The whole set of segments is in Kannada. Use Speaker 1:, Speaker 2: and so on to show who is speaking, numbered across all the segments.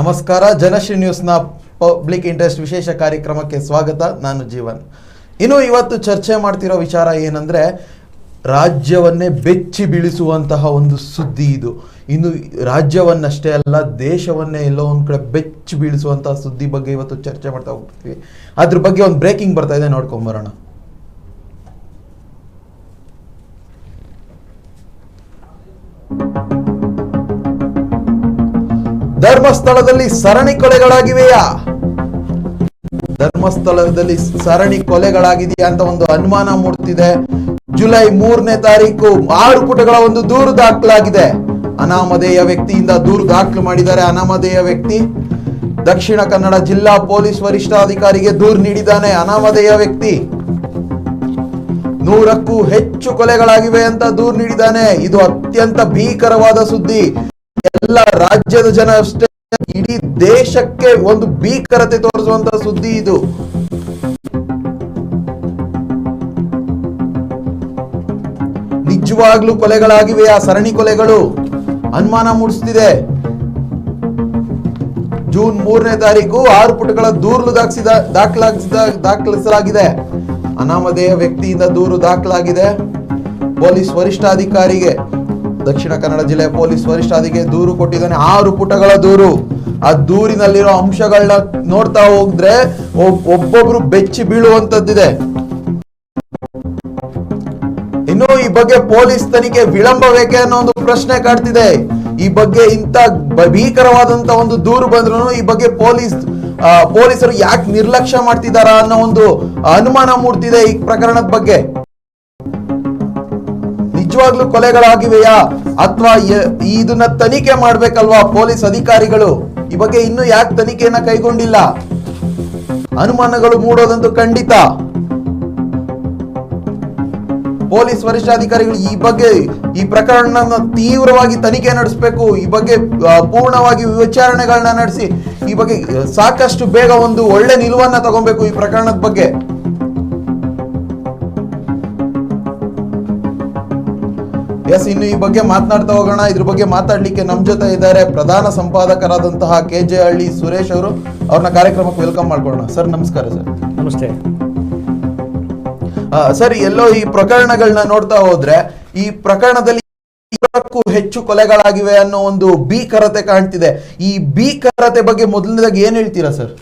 Speaker 1: ನಮಸ್ಕಾರ, ಜನಶ್ರೀ ನ್ಯೂಸ್ನ ಪಬ್ಲಿಕ್ ಇಂಟ್ರೆಸ್ಟ್ ವಿಶೇಷ ಕಾರ್ಯಕ್ರಮಕ್ಕೆ ಸ್ವಾಗತ. ನಾನು ಜೀವನ್. ಇನ್ನು ಇವತ್ತು ಚರ್ಚೆ ಮಾಡ್ತಿರೋ ವಿಚಾರ ಏನಂದ್ರೆ, ರಾಜ್ಯವನ್ನೇ ಬೆಚ್ಚಿ ಬೀಳಿಸುವಂತಹ ಒಂದು ಸುದ್ದಿ ಇದು. ಇನ್ನು ರಾಜ್ಯವನ್ನಷ್ಟೇ ಅಲ್ಲ, ದೇಶವನ್ನೇ ಎಲ್ಲೋ ಒಂದು ಕಡೆ ಬೆಚ್ಚಿ ಬೀಳಿಸುವಂತಹ ಸುದ್ದಿ ಬಗ್ಗೆ ಇವತ್ತು ಚರ್ಚೆ ಮಾಡ್ತಾ ಹೋಗ್ತೀವಿ. ಅದ್ರ ಬಗ್ಗೆ ಒಂದು ಬ್ರೇಕಿಂಗ್ ಬರ್ತಾ ಇದೆ ನೋಡ್ಕೊಂಬರೋಣ ಧರ್ಮಸ್ಥಳದಲ್ಲಿ ಸರಣಿ ಕೊಲೆಗಳಾಗಿವೆಯಾ? ಧರ್ಮಸ್ಥಳದಲ್ಲಿ ಸರಣಿ ಕೊಲೆಗಳಾಗಿದೆಯಾ ಅಂತ ಒಂದು ಅನುಮಾನ ಮೂಡ್ತಿದೆ. ಜುಲೈ ಮೂರನೇ ತಾರೀಕು ಆರು ಪುಟಗಳ ಒಂದು ದೂರು ದಾಖಲಾಗಿದೆ. ಅನಾಮಧೇಯ ವ್ಯಕ್ತಿಯಿಂದ ದೂರು ದಾಖಲು ಮಾಡಿದ್ದಾರೆ ಅನಾಮಧೇಯ ವ್ಯಕ್ತಿ. ದಕ್ಷಿಣ ಕನ್ನಡ ಜಿಲ್ಲಾ ಪೊಲೀಸ್ ವರಿಷ್ಠಾಧಿಕಾರಿಗೆ ದೂರು ನೀಡಿದ್ದಾನೆ ಅನಾಮಧೇಯ ವ್ಯಕ್ತಿ. ನೂರಕ್ಕೂ ಹೆಚ್ಚು ಕೊಲೆಗಳಾಗಿವೆ ಅಂತ ದೂರು ನೀಡಿದ್ದಾನೆ. ಇದು ಅತ್ಯಂತ ಭೀಕರವಾದ ಸುದ್ದಿ. ಎಲ್ಲ ರಾಜ್ಯದ ಜನ ಅಷ್ಟೇ. ಇಡೀ ದೇಶಕ್ಕೆ ಒಂದು ಭೀಕರತೆ ತೋರಿಸುವಂತ ಸುದ್ದಿ ಇದು. ನಿಜವಾಗ್ಲೂ ಕೊಲೆಗಳಾಗಿವೆ ಆ ಸರಣಿ ಕೊಲೆಗಳು. ಅನುಮಾನ ಮೂಡಿಸ್ತಿದೆ. ಜೂನ್ ಮೂರನೇ ತಾರೀಕು ಆರು ಪುಟಗಳ ದೂರು ದಾಖಲಿಸಿದ ದಾಖಲಾಗಿಸಿದ, ದಾಖಲಿಸಲಾಗಿದೆ. ಅನಾಮಧೇಯ ವ್ಯಕ್ತಿಯಿಂದ ದೂರು ದಾಖಲಾಗಿದೆ. ಪೊಲೀಸ್ ವರಿಷ್ಠಾಧಿಕಾರಿಗೆ ದಕ್ಷಿಣ ಕನ್ನಡ ಜಿಲ್ಲೆ ಪೊಲೀಸ್ ವರಿಷ್ಠಾದಿಗೆ ದೂರು ಕೊಟ್ಟಿದ್ದಾನೆ. ಆರು ಪುಟಗಳ ದೂರು. ಆ ದೂರಿನಲ್ಲಿರೋ ಅಂಶಗಳನ್ನ ನೋಡ್ತಾ ಹೋದ್ರೆ ಒಬ್- ಒಬ್ಬೊಬ್ರು ಬೆಚ್ಚಿ ಬೀಳುವಂತದ್ದಿದೆ ಇನ್ನು ಈ ಬಗ್ಗೆ ಪೊಲೀಸ್ ತನಿಖೆ ವಿಳಂಬ ಬೇಕೆ ಅನ್ನೋ ಒಂದು ಪ್ರಶ್ನೆ ಕಾಡ್ತಿದೆ. ಈ ಬಗ್ಗೆ ಇಂತ ಭೀಕರವಾದಂತ ಒಂದು ದೂರು ಬಂದ್ರು ಈ ಬಗ್ಗೆ ಪೊಲೀಸ್ ಪೊಲೀಸರು ಯಾಕೆ ನಿರ್ಲಕ್ಷ್ಯ ಮಾಡ್ತಿದಾರಾ ಅನ್ನೋ ಒಂದು ಅನುಮಾನ ಮೂಡ್ತಿದೆ ಈ ಪ್ರಕರಣದ ಬಗ್ಗೆ. ನಿಜವಾಗ್ಲೂ ಕೊಲೆಗಳಾಗಿವೆಯಾ? ಅಥವಾ ಇದನ್ನ ತನಿಖೆ ಮಾಡ್ಬೇಕಲ್ವಾ ಪೊಲೀಸ್ ಅಧಿಕಾರಿಗಳು? ಈ ಬಗ್ಗೆ ಇನ್ನೂ ಯಾಕೆ ತನಿಖೆಯನ್ನ ಕೈಗೊಂಡಿಲ್ಲ? ಅನುಮಾನಗಳು ಮೂಡೋದಂತೂ ಖಂಡಿತ. ಪೊಲೀಸ್ ವರಿಷ್ಠಾಧಿಕಾರಿಗಳು ಈ ಬಗ್ಗೆ ಈ ಪ್ರಕರಣ ತೀವ್ರವಾಗಿ ತನಿಖೆ ನಡೆಸಬೇಕು. ಈ ಬಗ್ಗೆ ಪೂರ್ಣವಾಗಿ ವಿಚಾರಣೆಗಳನ್ನ ನಡೆಸಿ. ಈ ಬಗ್ಗೆ ಸಾಕಷ್ಟು ಬೇಗ ಒಂದು ಒಳ್ಳೆ ನಿಲುವನ್ನ ತಗೊಬೇಕು ಈ ಪ್ರಕರಣದ ಬಗ್ಗೆ. ಎಸ್ ಇನ್ನು ಈ ಬಗ್ಗೆ ಮಾತನಾಡ್ತಾ ಹೋಗೋಣ. ಇದ್ರ ಬಗ್ಗೆ ಮಾತಾಡ್ಲಿಕ್ಕೆ ನಮ್ಮ ಜೊತೆ ಇದ್ದಾರೆ ಪ್ರಧಾನ ಸಂಪಾದಕರಾದಂತಹ ಕೆ ಜೆ ಹಳ್ಳಿ ಸುರೇಶ್ ಅವರು. ಅವ್ರನ್ನ ಕಾರ್ಯಕ್ರಮಕ್ಕೆ ವೆಲ್ಕಮ್ ಮಾಡ್ಕೊಳ್ಳೋಣ. ಸರ್ ನಮಸ್ಕಾರ ಸರ್
Speaker 2: ನಮಸ್ತೆ.
Speaker 1: ಸರ್ ಎಲ್ಲೋ ಈ ಪ್ರಕರಣಗಳನ್ನ ನೋಡ್ತಾ ಹೋದ್ರೆ ಈ ಪ್ರಕರಣದಲ್ಲಿ ಇವರಕ್ಕೂ ಹೆಚ್ಚು ಕೊಲೆಗಳಾಗಿವೆ ಅನ್ನೋ ಒಂದು ಭೀಕರತೆ ಕಾಣ್ತಿದೆ. ಈ ಭೀಕರತೆ ಬಗ್ಗೆ ಮೊದಲನೇದಾಗಿ ಏನ್ ಹೇಳ್ತೀರಾ ಸರ್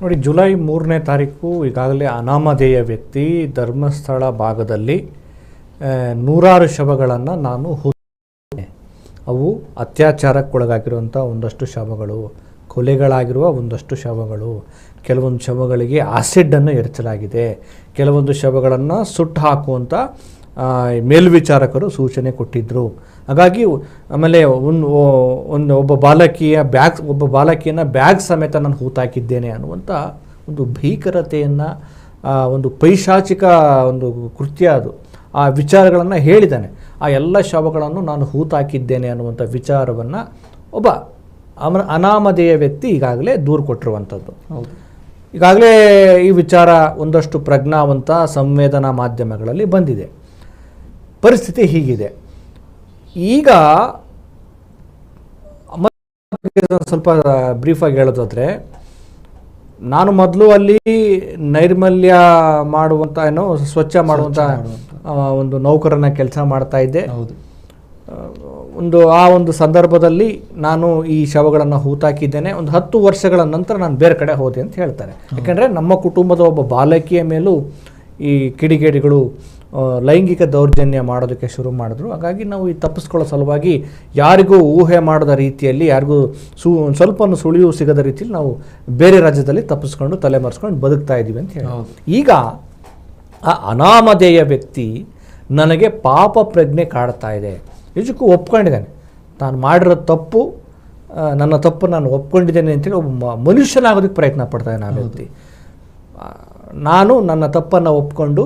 Speaker 2: ನೋಡಿ ಜುಲೈ ಮೂರನೇ ತಾರೀಕು ಈಗಾಗಲೇ ಅನಾಮಧೇಯ ವ್ಯಕ್ತಿ ಧರ್ಮಸ್ಥಳ ಭಾಗದಲ್ಲಿ ನೂರಾರು ಶವಗಳನ್ನು ನಾನು ಹೂ ಅವು ಅತ್ಯಾಚಾರಕ್ಕೊಳಗಾಗಿರುವಂಥ ಒಂದಷ್ಟು ಶವಗಳು, ಕೊಲೆಗಳಾಗಿರುವ ಒಂದಷ್ಟು ಶವಗಳು, ಕೆಲವೊಂದು ಶವಗಳಿಗೆ ಆಸಿಡನ್ನು ಎರಚಲಾಗಿದೆ. ಕೆಲವೊಂದು ಶವಗಳನ್ನು ಸುಟ್ಟು ಹಾಕುವಂಥ ಮೇಲ್ವಿಚಾರಕರು ಸೂಚನೆ ಕೊಟ್ಟಿದ್ದರು ಹಾಗಾಗಿ ಆಮೇಲೆ ಒಂದು ಒಂದು ಒಬ್ಬ ಬಾಲಕಿಯ ಬ್ಯಾಗ್ ಒಬ್ಬ ಬಾಲಕಿಯನ್ನು ಬ್ಯಾಗ್ ಸಮೇತ ನಾನು ಹೂತಾಕಿದ್ದೇನೆ ಅನ್ನುವಂಥ ಒಂದು ಭೀಕರತೆಯನ್ನು ಒಂದು ಪೈಶಾಚಿಕ ಒಂದು ಕೃತ್ಯ ಅದು. ಆ ವಿಚಾರಗಳನ್ನು ಹೇಳಿದ್ದಾನೆ. ಆ ಎಲ್ಲ ಶವಗಳನ್ನು ನಾನು ಹೂತಾಕಿದ್ದೇನೆ ಅನ್ನುವಂಥ ವಿಚಾರವನ್ನು ಒಬ್ಬ ಅಮ ಅನಾಮಧೇಯ ವ್ಯಕ್ತಿ ಈಗಾಗಲೇ ದೂರು ಕೊಟ್ಟಿರುವಂಥದ್ದು ಈಗಾಗಲೇ ಈ ವಿಚಾರ ಒಂದಷ್ಟು ಪ್ರಜ್ಞಾವಂತ ಸಂವೇದನಾ ಮಾಧ್ಯಮಗಳಲ್ಲಿ ಬಂದಿದೆ. ಪರಿಸ್ಥಿತಿ ಹೀಗಿದೆ. ಈಗ ಸ್ವಲ್ಪ ಬ್ರೀಫಾಗಿ ಹೇಳೋದಾದರೆ ನಾನು ಮೊದಲು ಅಲ್ಲಿ ನೈರ್ಮಲ್ಯ ಮಾಡುವಂಥ ಏನೋ ಸ್ವಚ್ಛ ಮಾಡುವಂಥ ಒಂದು ನೌಕರನ ಕೆಲಸ ಮಾಡ್ತಾ ಇದ್ದೆ.
Speaker 1: ಹೌದು.
Speaker 2: ಒಂದು ಆ ಒಂದು ಸಂದರ್ಭದಲ್ಲಿ ನಾನು ಈ ಶವಗಳನ್ನು ಹೂತಾಕಿದ್ದೇನೆ. ಒಂದು ಹತ್ತು ವರ್ಷಗಳ ನಂತರ ನಾನು ಬೇರೆ ಕಡೆ ಹೋದೆ ಅಂತ ಹೇಳ್ತಾರೆ. ಯಾಕೆಂದರೆ ನಮ್ಮ ಕುಟುಂಬದ ಒಬ್ಬ ಬಾಲಕಿಯ ಮೇಲೂ ಈ ಕಿಡಿಗೇಡಿಗಳು ಲೈಂಗಿಕ ದೌರ್ಜನ್ಯ ಮಾಡೋದಕ್ಕೆ ಶುರು ಮಾಡಿದ್ರು. ಹಾಗಾಗಿ ನಾವು ಈ ತಪ್ಪಿಸ್ಕೊಳ್ಳೋ ಸಲುವಾಗಿ ಯಾರಿಗೂ ಊಹೆ ಮಾಡದ ರೀತಿಯಲ್ಲಿ ಯಾರಿಗೂ ಸು ಸ್ವಲ್ಪ ಸುಳಿವು ಸಿಗದ ರೀತಿಯಲ್ಲಿ ನಾವು ಬೇರೆ ರಾಜ್ಯದಲ್ಲಿ ತಪ್ಪಿಸ್ಕೊಂಡು ತಲೆಮರೆಸ್ಕೊಂಡು ಬದುಕ್ತಾ ಇದ್ದೀವಿ ಅಂತ ಹೇಳಿ ಈಗ ಆ ಅನಾಮಧೇಯ ವ್ಯಕ್ತಿ ನನಗೆ ಪಾಪ ಪ್ರಜ್ಞೆ ಕಾಡ್ತಾ ಇದೆ. ನಿಜಕ್ಕೂ ಒಪ್ಕೊಂಡಿದ್ದಾನೆ. ತಾನು ಮಾಡಿರೋ ತಪ್ಪು ನನ್ನ ತಪ್ಪು ನಾನು ಒಪ್ಕೊಂಡಿದ್ದೇನೆ ಅಂತೇಳಿ ಒಬ್ಬ ಮನುಷ್ಯನಾಗೋದಕ್ಕೆ ಪ್ರಯತ್ನ ಪಡ್ತಾ ನಾನು ವ್ಯಕ್ತಿ. ನಾನು ನನ್ನ ತಪ್ಪನ್ನು ಒಪ್ಕೊಂಡು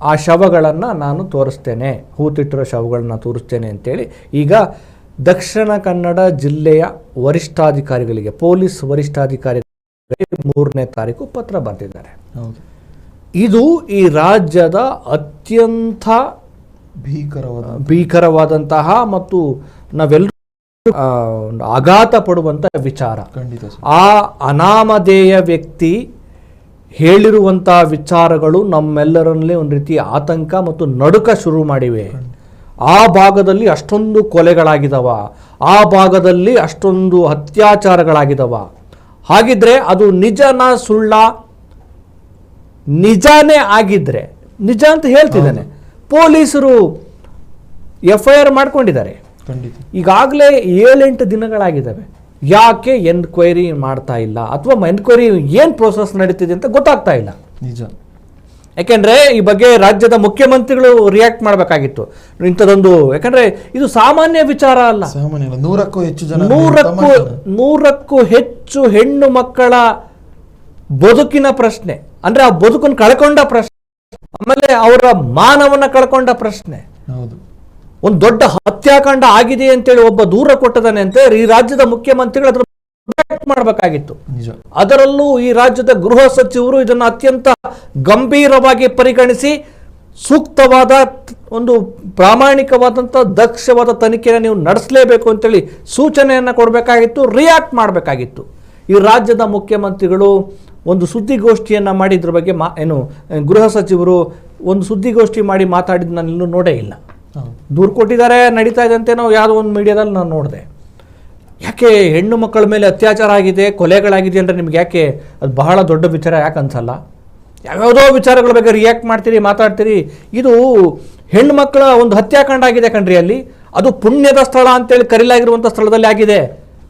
Speaker 2: ಆ, ಶವಗಳನ್ನು ನಾನು ತೋರಿಸ್ತೇನೆ. ಹೂತಿಟ್ಟಿರೋ ಶವಗಳನ್ನ ತೋರಿಸ್ತೇನೆ ಅಂತೇಳಿ ಈಗ ದಕ್ಷಿಣ ಕನ್ನಡ ಜಿಲ್ಲೆಯ ವರಿಷ್ಠಾಧಿಕಾರಿಗಳಿಗೆ ಪೊಲೀಸ್ ವರಿಷ್ಠಾಧಿಕಾರಿ ಮೂರನೇ ತಾರೀಕು ಪತ್ರ ಬರೆದಿದ್ದಾರೆ
Speaker 1: ಹೌದು.
Speaker 2: ಇದು ಈ ರಾಜ್ಯದ ಅತ್ಯಂತ
Speaker 1: ಭೀಕರವಾದ
Speaker 2: ಭೀಕರವಾದಂತಹ ಮತ್ತು ನಾವೆಲ್ಲರೂ ಆಘಾತ ಪಡುವಂತ ವಿಚಾರ.
Speaker 1: ಖಂಡಿತ
Speaker 2: ಆ ಅನಾಮಧೇಯ ವ್ಯಕ್ತಿ ಹೇಳಿರುವಂತಹ ವಿಚಾರಗಳು ನಮ್ಮೆಲ್ಲರಲ್ಲಿ ಒಂದು ರೀತಿ ಆತಂಕ ಮತ್ತು ನಡುಕ ಶುರು ಮಾಡಿವೆ. ಆ ಭಾಗದಲ್ಲಿ ಅಷ್ಟೊಂದು ಕೊಲೆಗಳಾಗಿದವ. ಆ ಭಾಗದಲ್ಲಿ ಅಷ್ಟೊಂದು ಅತ್ಯಾಚಾರಗಳಾಗಿದವ. ಹಾಗಿದ್ರೆ ಅದು ನಿಜನ ಸುಳ್ಳ? ನಿಜಾನೇ ಆಗಿದ್ರೆ ನಿಜ ಅಂತ ಹೇಳ್ತಿದ್ದಾನೆ. ಪೊಲೀಸರು ಎಫ್ ಐ ಆರ್ ಮಾಡ್ಕೊಂಡಿದ್ದಾರೆ ಈಗಾಗಲೇ ಏಳೆಂಟು ದಿನಗಳಾಗಿದ್ದಾವೆ. ಯಾಕೆ ಎನ್ಕ್ವೈರಿ ಮಾಡ್ತಾ ಇಲ್ಲ? ಅಥವಾ ಎನ್ಕ್ವೈರಿ ಏನು ಪ್ರೋಸೆಸ್ ನಡೀತಿದೆ ಅಂತ ಗೊತ್ತಾಗ್ತಾ ಇಲ್ಲ.
Speaker 1: ನಿಜ.
Speaker 2: ಯಾಕೆಂದ್ರೆ ಈ ಬಗ್ಗೆ ರಾಜ್ಯದ ಮುಖ್ಯಮಂತ್ರಿಗಳು ರಿಯಾಕ್ಟ್ ಮಾಡಬೇಕಾಗಿತ್ತು. ಇಂಥದೊಂದು ಯಾಕಂದ್ರೆ ಇದು ಸಾಮಾನ್ಯ ವಿಚಾರ ಅಲ್ಲ.
Speaker 1: ಸಾಮಾನ್ಯ. ನೂರಕ್ಕೂ ಹೆಚ್ಚು ಜನ
Speaker 2: ನೂರಕ್ಕೂ ನೂರಕ್ಕೂ ಹೆಚ್ಚು ಹೆಣ್ಣು ಮಕ್ಕಳ ಬದುಕಿನ ಪ್ರಶ್ನೆ. ಅಂದ್ರೆ ಆ ಬದುಕನ್ನು ಕಳ್ಕೊಂಡ ಪ್ರಶ್ನೆ. ಆಮೇಲೆ ಅವರ ಮಾನವನ್ನ ಕಳ್ಕೊಂಡ ಪ್ರಶ್ನೆ.
Speaker 1: ಹೌದು.
Speaker 2: ಒಂದು ದೊಡ್ಡ ಹತ್ಯಾಕಾಂಡ ಆಗಿದೆ ಅಂತೇಳಿ ಒಬ್ಬ ದೂರ ಕೊಟ್ಟದಾನೆ ಅಂತ ಈ ರಾಜ್ಯದ ಮುಖ್ಯಮಂತ್ರಿಗಳು ಅದರ ಮಾಡಬೇಕಾಗಿತ್ತು. ಅದರಲ್ಲೂ ಈ ರಾಜ್ಯದ ಗೃಹ ಸಚಿವರು ಇದನ್ನು ಅತ್ಯಂತ ಗಂಭೀರವಾಗಿ ಪರಿಗಣಿಸಿ ಸೂಕ್ತವಾದ ಒಂದು ಪ್ರಾಮಾಣಿಕವಾದಂಥ ದಕ್ಷವಾದ ತನಿಖೆಯನ್ನು ನೀವು ನಡೆಸಲೇಬೇಕು ಅಂತೇಳಿ ಸೂಚನೆಯನ್ನು ಕೊಡಬೇಕಾಗಿತ್ತು ರಿಯಾಕ್ಟ್ ಮಾಡಬೇಕಾಗಿತ್ತು. ಈ ರಾಜ್ಯದ ಮುಖ್ಯಮಂತ್ರಿಗಳು ಒಂದು ಸುದ್ದಿಗೋಷ್ಠಿಯನ್ನು ಮಾಡಿದ್ರ ಬಗ್ಗೆ ಮಾ ಏನು ಗೃಹ ಸಚಿವರು ಒಂದು ಸುದ್ದಿಗೋಷ್ಠಿ ಮಾಡಿ ಮಾತಾಡಿದ್ದು ನಾನು ಇನ್ನೂ ನೋಡೇ ಇಲ್ಲ. ದೂರು ಕೊಟ್ಟಿದ್ದಾರೆ ನಡೀತಾ ಇದೆ ಅಂತೇನೋ ನಾವು ಯಾವುದೋ ಒಂದು ಮೀಡಿಯಾದಲ್ಲಿ ನಾನು ನೋಡಿದೆ. ಯಾಕೆ ಹೆಣ್ಣು ಮಕ್ಕಳ ಮೇಲೆ ಅತ್ಯಾಚಾರ ಆಗಿದೆ ಕೊಲೆಗಳಾಗಿದೆ ಅಂದರೆ ನಿಮ್ಗೆ ಯಾಕೆ ಅದು ಬಹಳ ದೊಡ್ಡ ವಿಚಾರ ಯಾಕೆ ಅನ್ಸಲ್ಲ? ಯಾವ್ಯಾವುದೋ ವಿಚಾರಗಳ ಬಗ್ಗೆ ರಿಯಾಕ್ಟ್ ಮಾಡ್ತೀರಿ ಮಾತಾಡ್ತೀರಿ. ಇದು ಹೆಣ್ಣು ಮಕ್ಕಳ ಒಂದು ಹತ್ಯಾಕಾಂಡ ಆಗಿದೆ ಕಣ್ರಿ ಅಲ್ಲಿ. ಅದು ಪುಣ್ಯದ ಸ್ಥಳ ಅಂತೇಳಿ ಕರೀಲಾಗಿರುವಂಥ ಸ್ಥಳದಲ್ಲಿ ಆಗಿದೆ.